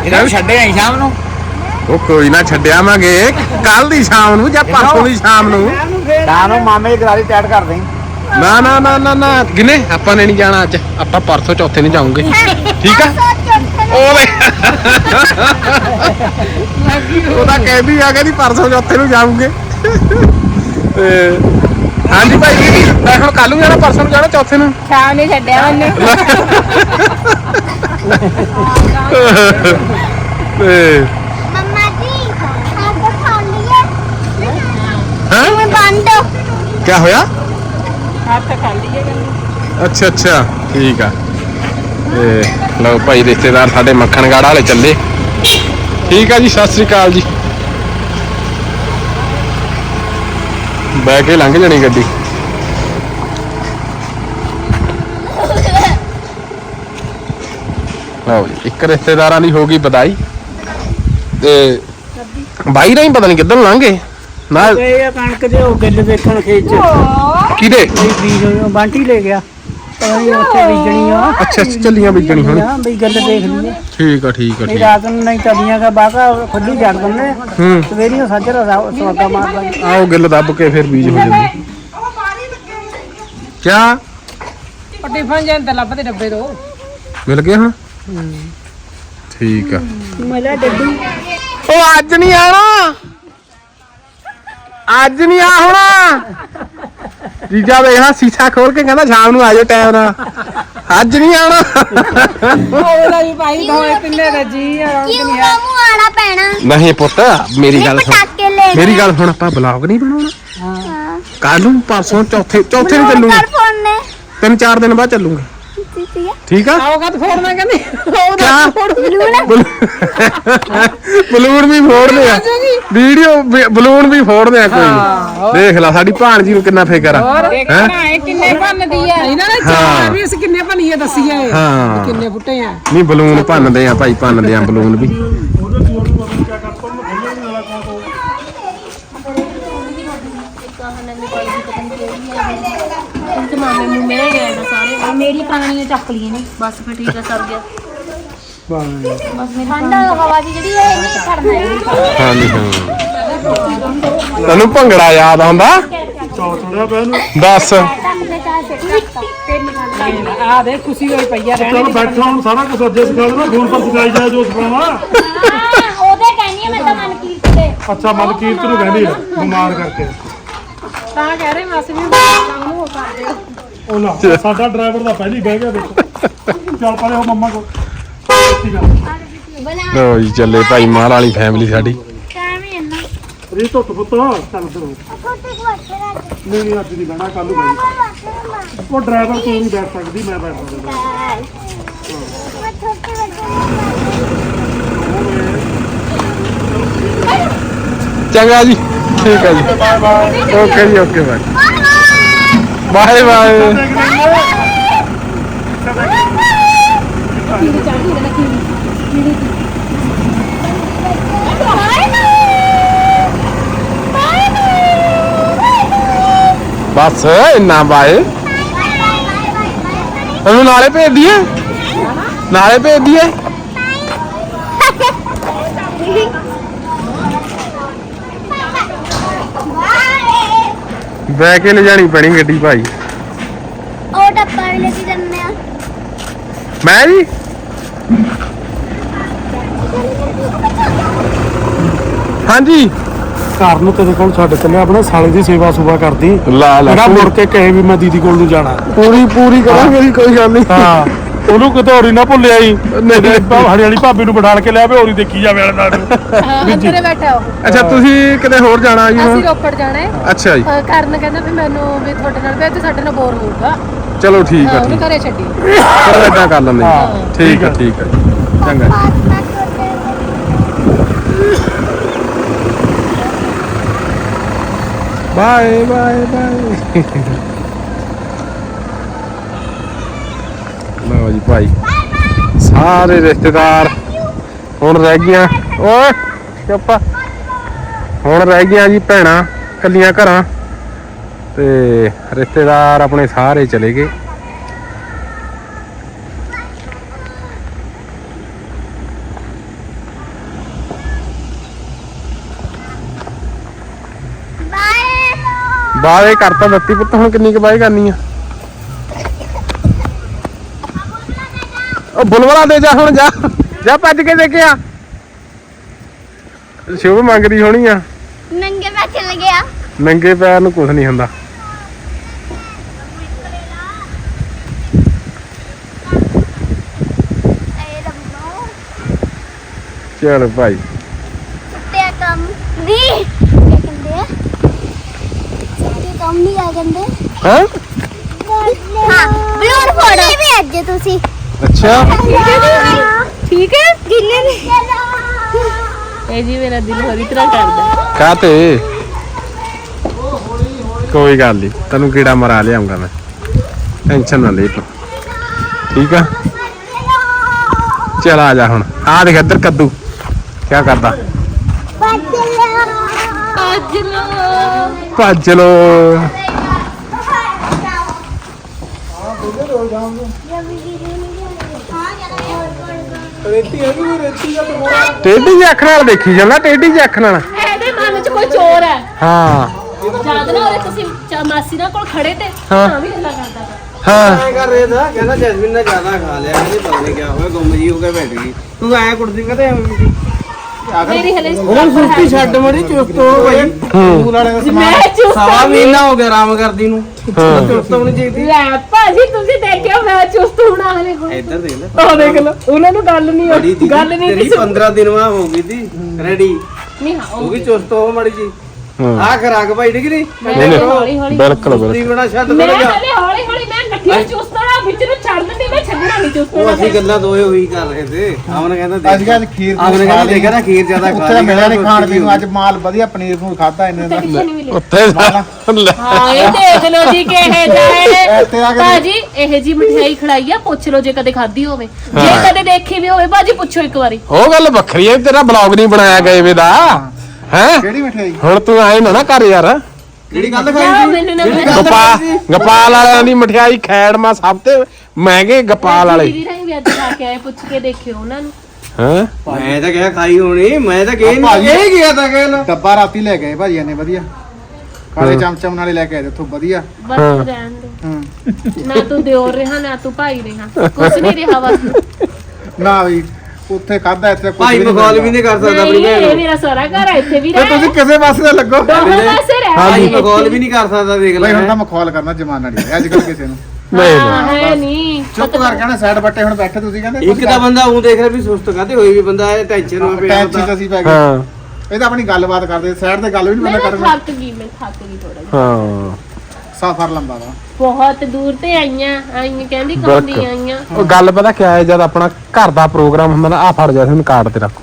ਇਹਨਾਂ ਨੂੰ ਛੱਡੇ ਆਈ ਸ਼ਾਮ ਨੂੰ। ਉਹ ਕੋਈ ਨਾ ਛੱਡਿਆਵਾਂਗੇ ਕੱਲ ਦੀ ਸ਼ਾਮ ਨੂੰ ਜਾਂ ਪਰਸੋਂ ਦੀ ਸ਼ਾਮ ਨੂੰ? ਤਾਂ ਨੂੰ ਮਾਮੇ ਦੀ ਗਰਾਰੀ ਟੈਟ ਕਰ ਦੇਂ ਨਾ ਨਾ ਨਾ ਨਾ ਨਾ। ਗਿਨੇ ਆਪਾਂ ਨੇ ਨਹੀਂ ਜਾਣਾ ਅੱਜ। ਆਪਾਂ ਪਰਸੋਂ ਚੌਥੇ ਨਹੀਂ ਜਾਵਾਂਗੇ ਠੀਕ ਆ? ਉਹਦੇ ਉਹਦਾ ਕਹਿੰਦੀ ਆ ਕਹਿੰਦੀ ਪਰਸੋਂ ਚੌਥੇ ਨੂੰ ਜਾਵਾਂਗੇ ਤੇ ਹਾਂਜੀ ਭਾਈ ਜੀ ਮੈਂ ਹੁਣ ਕੱਲ ਨੂੰ ਜਾਣਾ ਪਰਸੋਂ ਨੂੰ ਜਾਣਾ ਚੌਥੇ ਨੂੰ? ਸ਼ਾਮ ਨੇ ਛੱਡਿਆ ਉਹਨੇ। ਤੇ ਮੰਮਾ ਜੀ ਆਪ ਖਾਣੀ ਹੈ ਹਾਂ? ਮੈਂ ਬੰਦ ਕੀ ਹੋਇਆ? ਹੱਥ ਖਾਲੀ ਹੈ ਅੱਛਾ ਅੱਛਾ ਠੀਕ ਆ। ਤੇ ਲਓ ਭਾਈ ਰਿਸ਼ਤੇਦਾਰ ਸਾਡੇ ਮੱਖਣਗਾੜਾ ਵਾਲੇ ਚੱਲੇ। ਠੀਕ ਆ ਜੀ ਸਤਿ ਸ੍ਰੀ ਅਕਾਲ ਜੀ। ਬਹਿ ਕੇ ਲੰਘ ਜਾਣੀ ਗੱਡੀ। ਲਓ ਜੀ ਇੱਕ ਰਿਸ਼ਤੇਦਾਰਾਂ ਦੀ ਹੋ ਗਈ ਵਧਾਈ। ਤੇ ਬਾਈ ਨਹੀਂ ਪਤਾ ਨਹੀਂ ਕਿੱਧਰ ਲੰਘੇ ਨਾ ਇਹ ਕਣਕ ਦੇ ਉਹ ਗਿੱਲ ਵੇਖਣ ਖੇਤ ਚ। ਕਿਹਦੇ? ਬੀਜ ਬਾਂਟੀ ਲੈ ਗਿਆ। ਪਤਾ ਨੀ ਉੱਥੇ ਬੀਜਣੀ ਆ ਅੱਛਾ ਅੱਛਾ ਚੱਲੀਆਂ ਬੀਜਣੀ ਹੁਣ ਹਾਂ ਬਈ ਗੱਲ ਦੇਖ ਲਈ ਠੀਕ ਆ ਠੀਕ ਆ ਨਹੀਂ ਠੀਕ ਰਾਤ ਨੂੰ ਨਹੀਂ ਤਲੀਆਂ ਦਾ ਬਾਗਾ ਖੁੱਲੀ ਜੜ ਦਿੰਦੇ ਹੂੰ। ਸਵੇਰੀਆਂ ਸਾਜਰਾ ਸਵਾਗਾ ਮਾਰ ਦਾਂਗੇ ਆਓ ਗਿੱਲ ਦੱਬ ਕੇ ਫਿਰ ਬੀਜ ਹੋ ਜਾਂਦੀ ਕਿਆ? ਟਿਫਨ ਜਾਂ ਲੱਭਦੇ ਡੱਬੇ ਦੋ ਮਿਲ ਗਿਆ ਹਾਂ। ਠੀਕ ਆ। ਮਜ਼ਾ ਡੱਡੂ ਉਹ ਅੱਜ ਨਹੀਂ ਆਣਾ ਅੱਜ ਨਹੀਂ ਆ ਹੋਣਾ ਜੀਜਾ ਵੇਖਾ ਸੀਸਾ ਖੋਲ ਕੇ ਕਹਿੰਦਾ ਸ਼ਾਮ ਨੂੰ ਆ ਜਾਓ ਟਾਈਮ ਨਾਲ। ਅੱਜ ਨਹੀਂ ਆਣਾ ਉਹਦਾ ਵੀ ਭਾਈ ਦੋਏ ਤਿੰਨੇ ਦਾ ਜੀ ਆ ਕਿਉਂ ਕਾਮੂ ਆਣਾ ਪੈਣਾ। ਨਹੀਂ ਪੁੱਤ ਮੇਰੀ ਗੱਲ ਸੁਣ। ਮੇਰੀ ਗੱਲ ਸੁਣ ਆਪਾਂ ਬਲੌਗ ਨਹੀਂ ਬਣਾਉਣਾ। ਹਾਂ। ਕੱਲ ਨੂੰ ਪਰਸੋਂ ਚੌਥੇ ਚੌਥੇ ਨੂੰ ਚੱਲੂਗੇ। ਕਰ ਫੋਨ ਨੇ। ਤਿੰਨ ਚਾਰ ਦਿਨ ਬਾਅਦ ਚੱਲੂਗੇ। ਠੀਕ ਹੈ ਆ? ਆਓਗਾ ਤਾਂ ਫੋੜਨਾ ਕਹਿੰਦੀ? ਕਿਆ? ਬਲੂਨ? ਬਲੂਨ ਵੀ ਫੋੜਦੇ ਆ। ਵੀਡੀਓ ਬਲੂਨ ਵੀ ਫੋੜਦੇ ਆ ਕੋਈ। ਦੇਖ ਲੈ ਸਾਡੀ ਭਾਣਜੀ ਨੂੰ ਕਿੰਨਾ ਫਿਕਰ ਆ। ਹੈਂ? ਦੇਖਣਾ ਇਹ ਕਿੰਨੇ ਭੰਨਦੀ ਆ। ਇਹਨਾਂ ਨੇ ਚਾਰ ਵੀ ਅਸੀਂ ਕਿੰਨੇ ਭੰਨੀਏ ਦੱਸੀਏ ਹਾਂ। ਕਿੰਨੇ ਫੁੱਟੇ ਆ। ਨਹੀਂ ਬਲੂਨ ਭੰਨਦੇ ਆ ਭਾਈ ਭੰਨਦੇ ਆ ਬਲੂਨ ਵੀ। ਤੇ ਮਾਮੇ ਨੂੰ ਮੇਰੇ ਗਏ ਨੇ ਸਾਰੇ ਮੇਰੀ ਪੁਰਾਣੀਆਂ ਚੱਕ ਲਈਆਂ ਨੇ। ਬਸ ਫਿਰ ਠੀਕ ਆ ਸਰ ਗਿਆ ਠੰਡਾ ਹਵਾ ਦੀ ਜਿਹੜੀ ਹੈ ਨਹੀਂ ਛੱਡਣਾ ਹੈ। ਹਾਂਜੀ ਹਾਂ। ਤੈਨੂੰ ਭੰਗੜਾ ਯਾਦ ਆਉਂਦਾ? ਚੌਥੜਿਆ ਪਿਆ ਨੂੰ ਦੱਸ ਆ ਦੇ ਖੁਸ਼ੀ ਹੋਈ ਪਈ ਆ ਚਲ ਬੈਠਾ ਹੁਣ ਸਾਰਾ ਕੁਝ ਅੱਜੇ ਸਿਖਾ ਦੇਣਾ ਫੋਨ ਪਰ ਸਿਖਾਈ ਜਾਏ ਜੋ ਸਿਖਾਉਣਾ। ਹਾਂ ਉਹਦੇ ਕਹਿੰਦੀ ਆ ਮੈਂ ਤਾਂ ਮਨਕੀਰਤ ਦੇ। ਅੱਛਾ ਮਨਕੀਰਤ ਨੂੰ ਕਹਿੰਦੀ ਆ ਬਿਮਾਰ ਕਰਕੇ। ਤਾਂ ਕਹਿ ਰਹੇ ਮਾਸੀ ਵੀ ਕੰਮ ਨੂੰ ਉਹ ਕਰਦੇ ਆ। ਉਹ ਨਾ ਸਾਡਾ ਡਰਾਈਵਰ ਦਾ ਪਹਿਲੀ ਬਹਿ ਗਿਆ ਵਿੱਚ ਚੱਲ ਪਰੇ ਉਹ ਮੰਮਾ ਕੋਲ। ਠੀਕ ਆ। ਲੋ ਜੀ ਚੱਲੇ ਭਾਈ ਮਾਲ ਵਾਲੀ ਫੈਮਿਲੀ ਸਾਡੀ। ਰੀ ਧੁੱਤ ਪੁੱਤ ਚੱਲ ਫਿਰ। ਨਹੀਂ ਨਹੀਂ ਅੱਜ ਨਹੀਂ ਬਹਿਣਾ ਕੱਲ ਨੂੰ ਬਹਿ ਉਹ ਡਰਾਈਵਰ ਕੋਈ ਨਹੀਂ ਬੈਠ ਸਕਦੀ ਮੈਂ ਬੈਠ ਸਕਦਾ। ਚੰਗਾ ਜੀ। ਠੀਕ ਹੈ ਜੀ। ਓਕੇ ਜੀ ਓਕੇ ਬਾਏ ਬਾਏ। ਬਾਏ ਬਸ ਇੰਨਾ ਬਾਏ। ਉਹਨੂੰ ਨਾਲੇ ਭੇਜ ਦਈਏ? ਨਾਲੇ ਭੇਜ ਦਈਏ? (laughs) ਬੈ ਕੇ ਲੈ ਜਾਣੀ ਪੈਣੀ ਗੱਡੀ ਭਾਈ। ਉਹ ਡੱਬਾ ਵੀ ਲੈ ਕੇ ਆ। ਮੈਂ ਜੀ? ਹਾਂਜੀ। ਘਰ ਨੂੰ ਤੇਰੇ ਕੋਲ ਛੱਡ ਚੱਲਿਆ ਆਪਣੇ ਸਾਲੇ ਦੀ ਸੇਵਾ ਸੁਭਾ ਕਰਦੀ। ਲਾ ਲਾ। ਮੇਰਾ ਮੁੜ ਕੇ ਕਹੇ ਵੀ ਮੈਂ ਦੀਦੀ ਕੋਲ ਨੂੰ ਜਾਣਾ। ਪੂਰੀ ਪੂਰੀ ਕਰਾਂਗੇ ਜੀ ਕੋਈ ਗੱਲ ਨਹੀਂ ਹਾਂ। ਉਹਨੂੰ ਕਿਤੇ ਹੋਰੀ ਨਾ ਭੁੱਲਿਆ ਹੀ। ਨਹੀਂ, ਵਾਲੀ ਭਾਬੀ ਨੂੰ ਬਿਠਾਲ ਕੇ ਲਿਆ ਵੀ ਹੋਰੀ ਦੇਖੀ ਜਾਵੇ ਵਾਲੇ ਨਾਲ ਹਾਂ ਅੰਦਰੇ ਬੈਠਾ ਉਹ। ਅੱਛਾ ਤੁਸੀਂ ਕਿਤੇ ਹੋਰ ਜਾਣਾ ਜੀ ਅਸੀਂ ਰੋਪੜ ਜਾਣਾ ਹੈ। ਅੱਛਾ ਜੀ। ਕਰਨ ਕਹਿੰਦਾ ਵੀ ਮੈਨੂੰ ਵੀ ਤੁਹਾਡੇ ਨਾਲ ਵੀ ਤੇ ਸਾਡੇ ਨਾਲ ਬੋਰ ਹੋਊਗਾ। ਚਲੋ ਠੀਕ ਹਾਂ ਆ ਉਹਨੂੰ ਠੀਕ ਘਰੇ ਛੱਡੀ। ਚਲੋ ਏਦਾਂ ਕਰ ਲੈਂਦੇ। ਠੀਕ ਆ ਠੀਕ ਆ। ਚੰਗਾ ਜੀ। ਬਾਏ ਬਾਏ ਬਾਏ ਲਓ ਜੀ ਭਾਈ। ਸਾਰੇ ਰਿਸ਼ਤੇਦਾਰ ਹੁਣ ਰਹਿ ਗਈਆਂ। ਓਏ ਚੁੱਪ। ਹੁਣ ਰਹਿ ਗਈਆਂ ਜੀ ਭੈਣਾਂ ਕੱਲੀਆਂ ਘਰਾਂ। ਤੇ ਰਿਸ਼ਤੇਦਾਰ ਆਪਣੇ ਸਾਰੇ ਚਲੇ ਗਏ। ਬਾਏ। ਬਾਏ ਕਰਤਾ ਦਿੱਤੀ ਪੁੱਤ ਹੁਣ ਕਿੰਨੀ ਕੁ ਬਾਏ ਕਰਨੀ ਆ? ਉਹ ਬੁਲਵਲਾ ਦੇ ਜਾ ਹੁਣ ਜਾ। ਜਾ ਭੱਜ ਕੇ ਦੇ ਕੇ ਆ ਸ਼ੁਭ ਮੰਗਦੀ ਹੋਣੀ ਆ। ਨੰਗੇ ਮੈਂ ਚੱਲ ਗਿਆ। ਨੰਗੇ ਪੈਰ ਨੂੰ ਕੁਝ ਨਹੀਂ ਹੁੰਦਾ। ਚਲ ਭਾਈ। ਤੇ ਕੰਮ ਦੀ। ਕੀ ਕਹਿੰਦੇ ਆ? ਤੇ ਕੰਮ ਨਹੀਂ ਆ ਕਹਿੰਦੇ? ਹਾਂ? ਹਾਂ ਬਲੂਨ ਫੋੜੋ। ਵੀ ਅੱਜ ਤੁਸੀਂ? ਅੱਛਾ। ਠੀਕ ਹੈ? ਗਿੱਲੇ ਨੇ। ਇਹ ਜੀ ਮੇਰਾ ਦਿਲ ਹੋਰੀ ਤਰ੍ਹਾਂ ਕਰਦਾ। ਕਾਤੇ ਕੋਈ ਗੱਲ ਨਹੀਂ ਤੈਨੂੰ ਕੀੜਾ ਮਰਾ ਲਿਆਉਂਗਾ ਮੈਂ। ਟੈਨਸ਼ਨ ਨਾ ਲੈ ਤੂੰ। ਠੀਕ ਆ? ਚਲ ਆ ਜਾ ਹੁਣ। ਆ ਦੇਖ ਇੱਧਰ ਕੱਦੂ। ਕੀ ਕਰਦਾ? ਅੱਜ ਲੋ ਭੱਜ ਲੋ ਟੇਢੀ ਜਿਹੀ ਅੱਖ ਨਾਲ ਦੇਖੀ ਜਾਂਦਾ ਟੇਢੀ ਜਿਹੀ ਅੱਖ ਨਾਲ। ਇਹਦੇ ਮਨ 'ਚ ਕੋਈ ਚੋਰ ਹੈ। ਹਾਂ। ਜਦ ਨਾ ਉਹਦੇ ਤੁਸੀਂ ਚਾ- ਮਾਸੀ ਨਾਲ ਕੋਲ ਖੜੇ ਤੇ ਹਾਂ। ਤਾਂ ਵੀ ਗੱਲਾਂ ਕਰਦਾ ਤਾ। ਹਾਂ। ਐ ਕਰ ਰਿਹਾ ਥਾ ਕਹਿੰਦਾ ਜੈਸਮੀਨ ਨੇ ਜ਼ਿਆਦਾ ਖਾ ਲਿਆ ਇਹਨੇ ਪਤਾ ਨਹੀਂ ਕਿਆ ਹੋਇਆ ਗੁੰਮ ਜੀ ਹੋ ਕੇ ਬੈਠ ਗਈ। ਤੂੰ ਐ ਕੁੜਦੀ ਕਦੇ ਐਵੇਂ ਮੇਰੀ ਹਲੇ ਹੁਣ ਸੁਸਤੀ ਛੱਡ ਮੜੀ ਚੁਸਤ ਹੋ। ਭਾਈ ਸਕੂਲ ਵਾਲੇ ਦਾ ਮੈਂ ਚੁਸਤ ਸਵਾ ਮਹੀਨਾ ਹੋ ਗਿਆ ਆਰਾਮ ਕਰਦੀ ਨੂੰ। ਹਾਂ। ਚੁਸਤ ਹੋਣੀ ਚਾਹੀਦੀ ਲੈ ਭਾਜੀ ਤੁਸੀਂ ਦੇਖਿਓ ਮੈਂ ਚੁਸਤ ਹੋਣਾ ਹਲੇ ਹੁਣ ਇੱਧਰ ਦੇਖ ਲੈ। ਉਹ ਦੇਖ ਲਓ ਉਹਨਾਂ ਨੂੰ ਗੱਲ ਨਹੀਂ ਬੜੀ ਗੱਲ ਨਹੀਂ ਤੇਰੀ ਸੀ 15 ਦਿਨ ਹੋ ਗਈ ਤੀ ਰੈਡੀ ਨਹੀਂ ਹਾਂ ਉਹ ਵੀ ਚੁਸਤ ਹੋ ਮੜੀ ਜੀ। ਹਾਂ। ਆ ਖਰਾਕ ਭਾਈ ਡਿਗਰੀ ਮੈਂ ਨਹੀਂ, ਨਹੀਂ। ਹੌਲੀ ਹੌਲੀ ਬਿਲਕੁਲ ਬਿਲਕੁਲ। ਬਣਾ ਛੱਡ ਮੈਂ ਪੜੇਗਾ ਹਲੇ ਹੌਲੀ ਹੌਲੀ ਮੈਂ ਨੱਠੀ ਚੁਸਤਣਾ ਵਿੱਚ ਨੂੰ ਛੱਡ ਦਿੰਦੀ ਮੈਂ ਛੱਡਣਾ ਨਹੀਂ ਉਹ ਅਸੀਂ ਗੱਲਾਂ ਦੋਏ ਹੋਈ ਕਰ ਰਹੇ ਤੇ ਆਮਨ ਕਹਿੰਦਾ ਦੇਖ। ਅੱਜ ਕੱਲ ਖੀਰ ਆਮਨ ਕਹਿੰਦਾ ਦੇਖਿਆ ਨਾ ਖੀਰ ਜ਼ਿਆਦਾ ਖਾ ਉੱਥੇ ਤਾਂ ਲਈ, ਮਿਲਿਆ ਨਹੀਂ ਕਹਿੰਦਾ ਖਾਣ ਪੀਣ ਨੂੰ ਅੱਜ ਮਾਲ ਵਧੀਆ ਪਨੀਰ ਨੂੰ ਖਾਦਾ ਇਹਨੇ ਦਾ ਕਿੱਥੇ ਨਹੀਂ ਮਿਲੇ ਉੱਤੇ ਲੈ। ਹਾਂ ਇਹ ਦੇਖ ਲਓ ਜੀ ਕਿਹੇ ਜਾਏ। ਇੱਥੇ ਆ ਕੇ ਭਾਜੀ ਇਹ ਜੀ ਮਠਿਆਈ ਖੜਾਈ ਆ ਪੁੱਛ ਲਓ ਜੇ ਕਦੇ ਖਾਧੀ ਹੋਵੇ। ਜੇ ਹਾਂ। ਕਦੇ ਦੇਖੀ ਵੀ ਹੋਵੇ ਭਾਜੀ ਪੁੱਛੋ ਇੱਕ ਵਾਰੀ। ਉਹ ਗੱਲ ਵੱਖਰੀ ਹੈ ਤੇਰਾ ਬਲੌਗ ਨਹੀਂ ਬਣਾਇਆ ਗਏ ਵੇ ਦਾ। ਹੈ? ਕਿਹੜੀ ਮਠਿਆਈ ਹੁਣ ਤੂੰ ਆਏ ਨਾ ਨਾ ਕਰ ਯਾਰ। ਕਿਹੜੀ ਗੱਲ ਜਾ ਖਾਈ ਮੈਨੂੰ ਨਾ ਗਪਾ ਗਪਾਲ ਵਾਲਿਆਂ ਦੀ ਮਠਿਆਈ ਖੈੜ ਮਾ ਸਭ ਤੇ ਮਹਿੰਗੇ ਗਪਾਲ ਵਾਲੇ। ਦੀਦੀ ਰਾਹੀਂ ਵੀ ਅੱਜ ਖਾ ਕੇ ਆਏ ਪੁੱਛ ਕੇ ਦੇਖਿਓ ਉਹਨਾਂ ਨੂੰ। ਹਾਂ? ਮੈਂ ਤਾਂ ਕਿਹਾ ਖਾਈ ਹੋਣੀ ਮੈਂ ਤਾਂ ਕਹੀ ਭਾਜੀ। ਨਹੀਂ ਇਹ ਗਿਆ ਤਾਂ ਕਹਿ ਡੱਬਾ ਰਾਤੀ ਲੈ ਗਏ ਭਾਜੀ ਇਹਨੇ ਵਧੀਆ। ਕਾਲੇ ਚਮਚਮ ਨਾਲੇ ਲੈ ਕੇ ਆਏ ਇੱਥੋਂ ਵਧੀਆ। ਬਸ। ਰਹਿਣ ਦੇ ਹੂੰ। ਨਾ ਤੂੰ ਦਿਓਰ ਰਿਹਾ ਨਾ ਤੂੰ ਭਾਈ ਰਿਹਾ। ਕੁਛ ਨਹੀਂ ਰਿਹਾ ਬਸ। ਨਾ ਵੀ। ਉੱਥੇ ਖਾਦਾ ਇੱਥੇ ਕੁਝ ਭਾਈ ਮਖੌਲ ਵੀ ਨਹੀਂ ਕਰ ਸਕਦਾ ਆਪਣੀ ਨਹੀਂ ਭੈਣ ਇਹ ਨੂੰ ਮੇਰਾ ਸਾਰਾ ਘਰ ਆ ਇੱਥੇ ਵੀ ਤੇ ਰਹਿ। ਤੁਸੀਂ ਕਿਸੇ ਪਾਸੇ ਦਾ ਲੱਗੋ। ਦੋਹਾਂ ਪਾਸੇ ਰਹਿ। ਭਾਈ ਮਖੌਲ ਵੀ ਨਹੀਂ ਕਰ ਸਕਦਾ ਦੇਖ ਲੈ। ਭਾਈ ਹੁਣ ਤਾਂ ਮਖੌਲ ਕਰਨਾ ਜਮਾਨਾ ਨਹੀਂ ਅੱਜ ਕੱਲ ਕਿਸੇ ਨੂੰ। ਨਹੀਂ ਹਾਂ ਹੈ ਨਹੀਂ ਚੁੱਪ ਕਰਕੇ ਨਾ ਸਾਈਡ ਬੱਟੇ ਹੁਣ ਬੈਠੇ ਤੁਸੀਂ ਕਹਿੰਦੇ ਇੱਕ ਤਾਂ ਬੰਦਾ ਉਹ ਦੇਖ ਰਿਹਾ ਵੀ ਸੁਸਤ ਕਾਤੇ ਹੋਈ ਵੀ ਬੰਦਾ ਇਹ ਟੈਨਸ਼ਨ ਵਿੱਚ ਪਿਆ ਟੈਂਸ਼ਨ ਹੁੰਦਾ। ਅਸੀਂ ਪੈ ਗਏ। ਹਾਂ। ਇਹ ਤਾਂ ਆਪਣੀ ਗੱਲਬਾਤ ਕਰਦੇ ਸਾਈਡ ਤੇ ਗੱਲ ਵੀ ਨਹੀਂ ਮੈਂ ਬੰਦਾ ਨਾ ਕਰਦਾ ਥੱਕ ਗਈ ਮੈਂ ਥੱਕ ਗਈ ਥੋੜਾ ਜਿਹਾ। ਹਾਂ। ਸਫ਼ਰ ਲੰਬਾ ਵਾ। ਬਹੁਤ ਦੂਰ ਤੇ ਆਈਆਂ ਆਈਆਂ ਕਹਿੰਦੀ ਕੌਂਦੀ ਬਿਲਕੁਲ। ਆਈਆਂ? ਉਹ ਗੱਲ ਪਤਾ ਕਿਆ ਹੈ ਜਦ ਆਪਣਾ ਘਰ ਦਾ ਪ੍ਰੋਗਰਾਮ ਹੁੰਦਾ ਨਾ ਆ ਫੜ ਜਾ ਸੀ ਕਾਰਡ ਤੇ ਰੱਖ।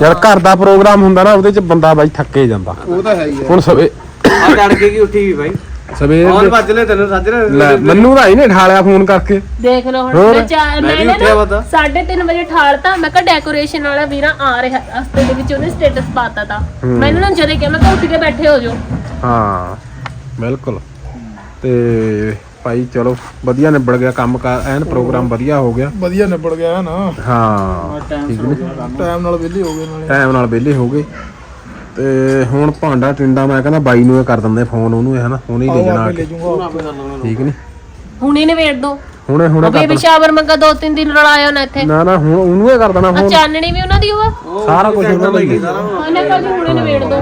ਜਦ ਘਰ ਦਾ ਪ੍ਰੋਗਰਾਮ ਹੁੰਦਾ ਨਾ ਉਹਦੇ ਚ ਬੰਦਾ ਬਾਈ ਥੱਕੇ ਜਾਂਦਾ। ਉਹ ਤਾਂ ਹੈ ਹੀ ਹੈ। ਹੁਣ ਸਵੇ ਆ ਤੜਕੇ ਕੀ ਉੱਠੀ ਵੀ ਬਾਈ? ਸਵੇਰ ਔਰ ਦੇ ਵੱਜ ਲੈ ਤੈਨੂੰ? ਸੱਜ ਲੈ ਮੈਨੂੰ ਤਾਂ ਇਹਨੇ ਠਾਲਿਆ ਫੋਨ ਕਰਕੇ। ਦੇਖ ਲਓ ਹੁਣ ਹੋਰ? ਮੈਂ ਚਾਰ ਮੈਂ ਨਾ ਉੱਠਿਆ ਵਾ ਤਾਂ। 3:30 ਵਜੇ ਠਾਲਤਾ ਮੈਂ ਕਿਹਾ ਡੈਕੋਰੇਸ਼ਨ ਵਾਲਾ ਵੀਰਾ ਆ ਰਿਹਾ ਰਸਤੇ ਦੇ ਵਿੱਚ ਉਹਨੇ ਸਟੇਟਸ ਪਾਤਾ ਤਾ। ਮੈਨੂੰ ਨਾ ਜਦੇ ਕਿਹਾ ਮੈਂ ਕਿਹਾ ਉੱਠ ਕੇ ਬੈਠੇ ਹੋ ਜਾਓ। ਹਾਂ ਬਿਲਕੁਲ। ਤੇ ਭਾਈ ਚਲੋ ਵਧੀਆ ਨਿਬੜ ਗਿਆ ਕੰਮ ਕਾਰ ਐਨ ਪ੍ਰੋਗਰਾਮ ਵਧੀਆ ਹੋ ਗਿਆ। ਵਧੀਆ ਨਿਬੜ ਗਿਆ ਨਾ। ਹਾਂ ਠੀਕ ਨੇ? ਟਾਈਮ ਨਾਲ ਵਿਹਲੇ ਹੋ ਗਏ ਨਾਲੇ। ਟਾਈਮ ਨਾਲ ਵਿਹਲੇ ਹੋ ਗਏ। ਤੇ ਹੁਣ ਭਾਂਡਾ ਟਿੰਡਾ ਮੈਂ ਕਹਿੰਦਾ ਬਾਈ ਨੂੰ ਇਹ ਕਰ ਦਿੰਦੇ ਫੋਨ ਉਹਨੂੰ ਇਹ ਹਨਾ ਹੁਣੇ ਹੀ ਲੈ ਜਾਣਾ ਕੇ। ਠੀਕ ਨੇ? ਹੁਣੇ ਨਵੇੜ ਦੋ। ਹੁਣੇ ਹੁਣੇ ਕਰ ਦੇਣਾ। ਵਿਸ਼ਾਵਰ ਮੰਗਾ ਦੋ ਤਿੰਨ ਦਿਨ ਰਲਾਇਆ ਨਾ ਇੱਥੇ। ਨਾ ਨਾ ਹੁਣ ਉਹਨੂੰ ਇਹ ਕਰ ਦੇਣਾ ਫੋਨ। ਚਾਨਣੀ ਵੀ ਉਹਨਾਂ ਦੀ ਹੋਆ। ਸਾਰਾ ਕੁਝ ਉਹਨਾਂ ਦਾ ਹੀ ਹੈ। ਉਹਨੇ ਜੀ ਹੁਣੇ ਨਵੇੜ ਦੋ।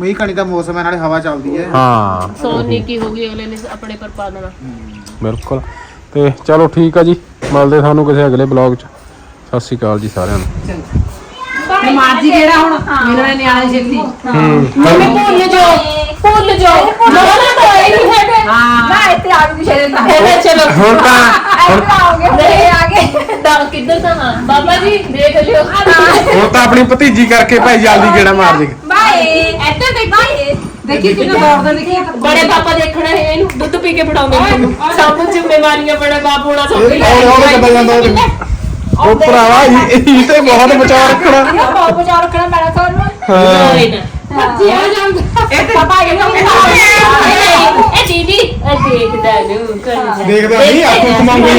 ਮੀਂਹ ਕਣੀ ਦਾ ਮੌਸਮ ਹੈ ਨਾਲੇ ਹਵਾ ਚੱਲਦੀ ਹੈ। ਹਾਂ। ਸੋਨੀ ਕੀ ਹੋ ਗਈ ਅਗਲੇ ਨੇ ਆਪਣੇ ਪਰ ਪਾ ਦੇਣਾ ਬਿਲਕੁਲ। ਤੇ ਚਲੋ ਠੀਕ ਆ ਜੀ ਮਿਲਦੇ ਤੁਹਾਨੂੰ ਕਿਸੇ ਅਗਲੇ ਬਲੌਗ 'ਚ। ਸਤਿ ਸ਼੍ਰੀ ਅਕਾਲ ਜੀ ਸਾਰਿਆਂ ਨੂੰ। ਮਾਰਜੀ ਕਿਹੜਾ ਹੁਣ ਇਹਨਾਂ ਨੇ ਨਿਆਣੇ ਛੇਤੀ। ਮੰਮੀ ਭੁੱਲ ਜਾਓ ਭੁੱਲ ਜਾਓ। ਨਾ ਨਾ ਤਾਂ ਇਹ ਨਹੀਂ ਹੈਗੇ। ਮੈਂ ਇੱਥੇ ਆ ਗਈ ਸ਼ੇਰੇ ਤਾਂ ਹੈਗੇ ਚਲੋ। ਹੁਣ ਤਾਂ ਹੁਣ ਆਓਗੇ ਹੁਣੇ ਆ ਗਏ। ਦਾ ਕਿੱਧਰ ਤਾਂ ਹਾਂ ਬਾਬਾ ਜੀ ਦੇਖ ਲਿਓ। ਹੁਣ ਤਾਂ ਆਪਣੀ ਭਤੀਜੀ ਕਰਕੇ ਭਾਈ ਜਲਦੀ ਗੇੜਾ ਮਾਰ ਦੇ। ਬਾਏ ਇੱਥੇ ਦੇਖੀ। ਦੇਖੀ ਕਿੰਨਾ ਦੌੜਦਾ ਦੇਖੀ ਬੜੇ ਪਾਪਾ ਦੇਖਣਾ ਹੈ ਇਹਨੂੰ ਦੁੱਧ ਪੀ ਕੇ ਪੜਾਉਂਦੇ ਮੈਨੂੰ ਸਭ ਜ਼ਿੰਮੇਵਾਰੀਆਂ ਬੜੇ ਬਾਪ ਹੋਣਾ ਸਭ ਉਹ ਭਰਾਵਾ ਇਹ ਤੇ ਬਹੁਤ ਬਚਾਅ ਰੱਖਣਾ। ਬਹੁਤ ਬਚਾ ਰੱਖਣਾ ਪੈਣਾ ਤੁਹਾਨੂੰ ਕੋਈ ਨਾ ਭੱਜੀ ਆ ਜਾਂਦਾ। ਇਹ ਤੇ ਪਾਪਾ ਇਹ ਇਹ ਦੀਦੀ ਇਹ ਦੇਖਦਾ ਨੂੰ ਕਰ ਦੇਖਦਾ ਨਹੀਂ ਆਪੋ ਕਮਾਉਂਦੇ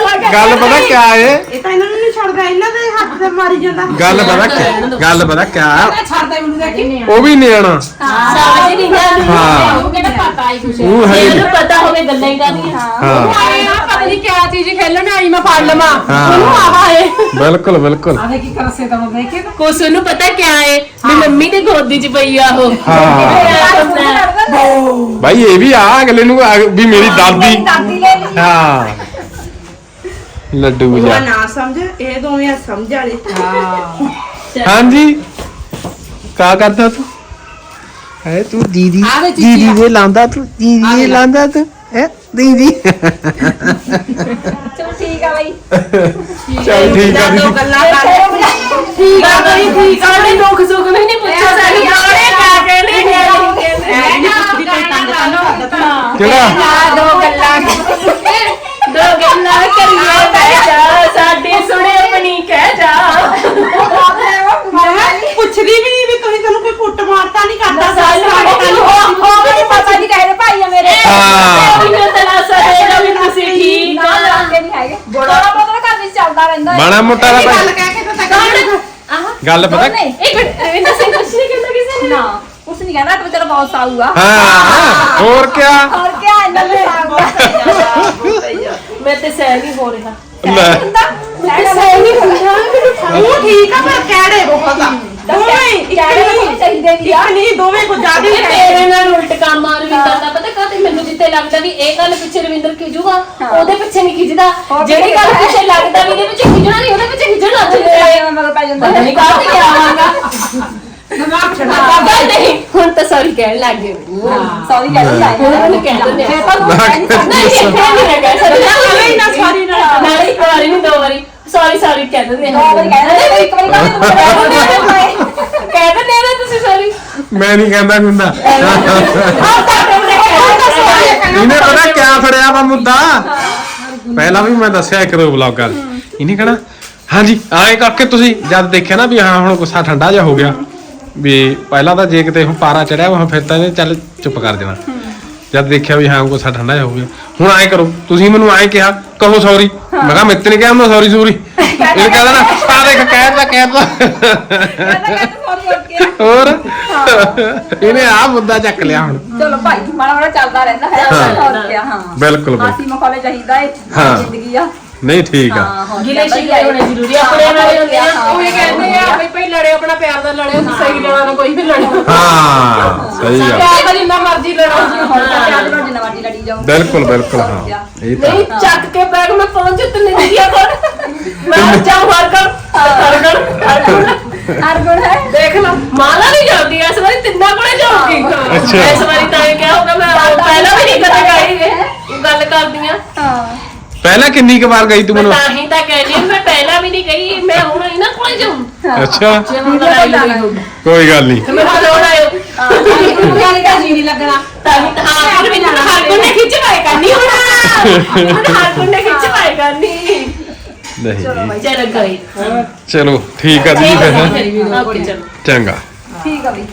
ਲੱਗ ਗਿਆ ਗੱਲ ਪਤਾ ਕਿਆ ਹੈ ਇਹ ਤਾਂ ਇਹਨਾਂ ਨੂੰ ਨਹੀਂ ਛੱਡਦਾ ਇਹਨਾਂ ਦੇ ਹੱਥ ਤੇ ਮਾਰੀ ਜਾਂਦਾ। ਗੱਲ ਪਤਾ ਕਿਆ ਗੱਲ ਪਤਾ ਕਿਆ? ਹੈ? ਛੱਡਦਾ ਮੈਨੂੰ ਦੇਖੀ ਉਹ ਵੀ ਨਿਆਣਾ। ਸਮਝ ਨਹੀਂ ਜਾਂਦੀ ਹਾਂ। ਉਹ ਕਿਹੜਾ ਪਤਾ ਹੀ ਕੁਛ ਉਹ ਹੈ ਹੀ ਇਹਨੂੰ ਪਤਾ ਹੋਵੇ ਗੱਲਾਂ ਹੀ ਕਰਨੀਆਂ। ਹਾਂ। ਆਏ ਆ ਪਤਾ ਨਹੀਂ ਕਿਆ ਚੀਜ਼ ਖੇਲਣ ਆਈ ਮੈਂ ਫੜ ਲਵਾਂ। ਹਾਂ। ਉਹਨੂੰ ਆਵਾ ਏ ਬਿਲਕੁਲ ਬਿਲਕੁਲ। ਆਦੇ ਕੀ ਕਰਸੇ ਤਾਂ ਦੇਖੇ ਤਾਂ। ਕੁਛ ਉਹਨੂੰ ਪਤਾ ਕਿਆ ਹੈ ਵੀ ਮੰਮੀ ਦੇ ਗੋਦੀ 'ਚ ਪਈ ਆ ਉਹ। ਹਾਂ। ਭਾਈ ਇਹ ਵੀ ਆ ਅਗਲੇ ਨੂੰ ਆ- ਵੀ ਮੇਰੀ ਦਾਦੀ। ਦਾਦੀ ਲੈ ਲਈ। ਹਾਂ। ਲੱਡੂ ਜਾ। ਨਾ ਸਮਝ ਇਹ ਦੋਵੇਂ ਆ ਸਮਝ ਵਾਲੇ। ਹਾਂਜੀ। ਕਾ ਕਰਦਾ ਤੂੰ? ਹੈ ਤੂੰ ਦੀਦੀ। ਦੀਦੀ ਦੇ ਲਾਂਦਾ ਤੂੰ? ਦੀਦੀ ਦੇ ਲਾਂਦਾ ਤੂੰ? ਹੈ? ਦੀਦੀ। ਚਲੋ ਠੀਕ ਆ ਬਾਈ। ਚਲ ਠੀਕ ਆ ਦੀਦੀ ਗੱਲਾਂ ਕਰ ਠੀਕ ਆ ਬਾਈ ਠੀਕ ਆ ਸਾਡੇ ਦੁੱਖ ਸੁੱਖ ਵੀ ਨਹੀਂ ਪੁੱਛਿਆ ਸਾਨੂੰ ਕਿਹੜੇ ਕਾ ਕਹਿੰਦੇ ਕਿਹੜਾ? ਦੋ ਗੱਲਾਂ ਦੋ ਗੱਲਾਂ ਕਰੀਏ ਬਹਿ ਜਾ ਸਾਡੀ ਸੁਣੇ ਆਪਣੀ ਕਹਿ ਜਾ। ਪੁੱਛਦੀ ਵੀ ਨਹੀਂ ਵੀ ਤੁਸੀਂ ਤੈਨੂੰ ਕੋਈ ਕੁੱਟ ਮਾਰਤਾ ਨਹੀਂ ਕਰਦਾ ਸਾਨੂੰ ਉਹ ਵੀ ਪਤਾ ਨਹੀਂ ਕਹੇ ਭਾਈ ਆ ਮੇਰੇ। ਹਾਂ। ਮੈਨੂੰ ਤਲਾਸਾ ਦੇਗਾ ਵੀ ਤੁਸੀਂ ਠੀਕ ਨਾ ਆ ਲਾਂਗੇ ਨਹੀਂ ਹੈਗੇ ਥੋੜਾ ਬਹੁਤ ਘਰ ਵਿੱਚ ਚੱਲਦਾ ਰਹਿੰਦਾ ਹੈ। ਮਾੜਾ ਮੋਟਾ ਦਾ ਭਾਈ ਕਹਿ ਕੇ ਤਾਂ ਤੱਕ ਗੱਲ ਪਤਾ ਨਹੀਂ ਇੱਕ ਮਿੰਟ ਸਿੰਘ (laughs) ਕੁਛ ਨਹੀਂ ਕਹਿੰਦਾ ਕਿਸੇ ਨੇ। ਨਾ ਕੁਛ ਨਹੀਂ ਕਹਿੰਦਾ ਤੂੰ ਤੇਰਾ ਬਹੁਤ ਸਾਊ ਆ। ਹਾਂ ਹੋਰ ਕਿਆ? ਹੋਰ ਕੀ ਇੰਨਾ ਤੇ ਸਾਊ ਆ। ਮੈਂ ਤੇ ਸਹਿ ਨਹੀਂ ਹੋ ਰਿਹਾ। ਲੈ। ਸਹੀ ਨਹੀਂ ਹੁੰਦਾ। ਉਹ ਠੀਕ ਆ ਪਰ ਕਿਹੜੇ ਬਹੁਤ ਆ। ਦੋਵੇਂ ਇੱਕ ਨਹੀਂ ਚਾਹੀਦੇ ਵੀ ਆ? ਨਹੀਂ ਦੋਵੇਂ ਕੋ ਜ਼ਿਆਦਾ ਇਹ ਤੇਰੇ ਨਾਲ ਉਲਟ ਕੰਮ ਆ ਰਵਿੰਦਰ ਦਾ। ਪਤਾ ਕਾਤੇ ਮੈਨੂੰ ਜਿੱਤੇ ਲੱਗਦਾ ਵੀ ਇਹ ਗੱਲ ਪਿੱਛੇ ਰਵਿੰਦਰ ਖਿਜੂਗਾ ਉਹਦੇ ਪਿੱਛੇ ਨਹੀਂ ਖਿਜਦਾ। ਜਿਹੜੀ ਗੱਲ ਪਿੱਛੇ ਲੱਗਦਾ ਵੀ ਇਹਦੇ ਪਿੱਛੇ ਖਿਜਣਾ ਨਹੀਂ ਉਹਦੇ ਪਿੱਛੇ ਖਿਜਣ ਲੱਗ ਜਾਂਦਾ। ਮਗਰ ਪੈ ਜਾਂਦਾ। ਨਹੀਂ ਕਾਹਤੇ ਆਵਾਂਗਾ? ਦਿਮਾਗ ਛੱਡਾ ਬਾਬਾ ਨਹੀਂ ਹੁਣ ਤਾਂ ਸੌਰੀ ਕਹਿਣ ਲੱਗ ਗਏ। ਸੌਰੀ ਕਹਿ ਲਈ ਹੁਣ ਉਹਨੂੰ ਕਹਿ ਦਿੰਦੇ ਆ। ਫਿਰ ਤਾਂ ਤੂੰ ਕਹਿ ਨਹੀਂ ਸਕਦੀ ਨਹੀਂ ਇਹ ਨਹੀਂ ਮੈਂ ਕਹਿ ਸਕਦੀ ਨਹੀਂ ਨਾ sorry ਨਾ। ਨਾ ਇੱਕ ਵਾਰੀ ਨਹੀਂ ਦੋ ਵਾਰੀ। ਸੌਰੀ ਸੌਰੀ ਕਹਿ ਦਿੰਦੇ ਦੋ ਵਾਰੀ ਕਹਿ ਦਿੰਦੇ ਇੱਕ ਵਾਰੀ ਕਹਿ ਦਿੰਦੇ ਕਹਿ ਦਿੰਦੇ ਨਾ ਤੁਸੀਂ ਸੌਰੀ ਮੈਂ ਨਹੀਂ ਕਹਿੰਦਾ ਹੁੰਦਾ। ਇਹਨੇ ਪਤਾ ਕਿਆ ਫੜਿਆ ਵਾ ਮੁੱਦਾ? ਪਹਿਲਾਂ ਵੀ ਮੈਂ ਦੱਸਿਆ ਇੱਕ ਦੋ ਵਲੌਗਾਂ ਇਹਨੇ ਕਹਣਾ ਹਾਂਜੀ ਐਂ ਕਰਕੇ ਤੁਸੀਂ ਜਦ ਦੇਖਿਆ ਨਾ ਵੀ ਹਾਂ ਹੁਣ ਗੁੱਸਾ ਠੰਡਾ ਜਿਹਾ ਹੋ ਗਿਆ। ਵੀ ਪਹਿਲਾਂ ਤਾਂ ਜੇ ਕਿਤੇ ਹੁਣ ਪਾਰਾ ਚੜਿਆ ਵਾ ਫਿਰ ਤਾਂ ਇਹਨੇ ਚੱਲ ਚੁੱਪ ਕਰ ਦੇਣਾ ਜਦ ਦੇਖਿਆ ਵੀ ਹਾਂ ਗੁੱਸਾ ਠੰਡਾ ਹੋ ਗਿਆ। ਹੁਣ ਐਂ ਕਰੋ ਤੁਸੀਂ ਮੈਨੂੰ ਐਂ ਕਿਹਾ ਕਹੋ ਸੌਰੀ ਮੈਂ ਕਿਹਾ ਮਿੱਤ ਨੇ ਕਿਹਾ ਮੈਂ ਸੌਰੀ ਸੌਰੀ ਇਹ ਕਹਿੰਦਾ ਨਾ ਆ ਦੇਖ ਕਹਿਤਾ ਕਹਿਤਾ ਹੋਰ? ਇਹਨੇ ਆ ਮੁੱਦਾ ਚੱਕ ਲਿਆ ਹੁਣ। ਚਲੋ ਭਾਈ ਮਾੜਾ ਮਾੜਾ ਚੱਲਦਾ ਰਹਿੰਦਾ ਹੈ ਹੋਰ ਕੀ ਹਾਂ। ਬਿਲਕੁਲ ਬਿਲਕੁਲ ਹਾਸੀ ਮਖੌਲੇ ਚਾਹੀਦਾ ਹਾਂ। ਜ਼ਿੰਦਗੀ ਆ। ਨਹੀਂ ਠੀਕ ਆ। ਗਿਲੇ ਸ਼ਿਕਵੇ ਹੋਣੇ ਜ਼ਰੂਰੀ ਆ, ਆਪਣੇ ਨਾਲ ਹੁੰਦੇ ਆ। ਉਹ ਇਹ ਕਹਿੰਦੇ ਆ ਵੀ ਭਾਈ ਲੜੇ ਆਪਣਾ ਪਿਆਰ ਦਾ ਲੜੇ ਸਹੀ ਲੜਾ ਨਾ ਕੋਈ ਵੀ ਲੜੇ। ਹਾਂ ਸਹੀ ਗੱਲ। ਪਿਆਰ ਦਾ ਜਿੰਨਾ ਮਰਜ਼ੀ ਲੜੋ ਬਿਲਕੁਲ ਬਿਲਕੁਲ ਹਾਂ। ਇਹ ਤਾਂ ਨਹੀਂ ਚੱਕ ਕੇ ਬੈਗ ਮੈਂ ਪਹੁੰਚ ਤਿੰਨ ਦੀਦੀਆਂ ਕੋਲ। ਮੈਂ ਜਾਉਂ ਹਰ ਕਰ ਹਰ ਕਰ ਹਰ ਕਰ। ਹਰ ਗੁਣ ਹੈ। ਦੇਖ ਲਓ ਮਾਲਾ ਨਹੀਂ ਜਾਂਦੀ ਇਸ ਵਾਰੀ ਤਿੰਨਾਂ ਕੋਲੇ ਜਾਊਗੀ। ਅੱਛਾ। ਇਸ ਵਾਰੀ ਤਾਂ ਇਹ ਕਿਹਾ ਹੋਗਾ ਮੈਂ ਪਹਿਲਾਂ ਵੀ ਨਹੀਂ ਕਦੇ ਗਈ ਇਹ। ਗੱਲ ਕਰਦੀਆਂ ਹਾਂ। ਪਹਿਲਾਂ ਕਿੰਨੀ ਕੁ ਵਾਰ ਗਈ ਤੂੰ ਮੈਂ ਮੈਨੂੰ? ਤਾਂ ਹੀ ਤਾਂ ਕਹਿੰਦੀ ਹਾਂ, ਮੈਂ ਪਹਿਲਾਂ ਵੀ ਨਹੀਂ ਗਈ ਮੈਂ ਹੁਣ ਇਹਨਾਂ ਕੋਲੇ ਜਾਊਂ ਅੱਛਾ। ਜੇ ਹੁਣ ਲੜਾਈ ਲੜੀ ਹੋਊਗੀ। ਕੋਈ ਗੱਲ ਨਹੀਂ। ਤੇ ਮੈਂ ਲੋੜ ਆਇਓ ਗੱਲ ਦਾ ਜੀ ਨਹੀਂ ਲੱਗਣਾ। ਤਾਂ ਹੀ ਤਾਂ ਹਾਂ ਫਿਰ ਮੈਨੂੰ ਹਰ ਕੋਈ ਨੇ ਖਿੱਚ ਪਾਏ ਕਰਨੀ ਹੁਣ। ਮੈਨੂੰ ਹਰ ਕੋਈ ਨੇ ਖਿੱਚ ਪਾਏ ਕਰਨੀ। ਨਹੀਂ। ਚਲੋ ਗਈ ਚਲੋ ਠੀਕ ਆ ਜੀ। ਫਿਰ ਓਕੇ ਚਲੋ। ਚੰਗਾ। ਠੀਕ ਆ ਬਈ।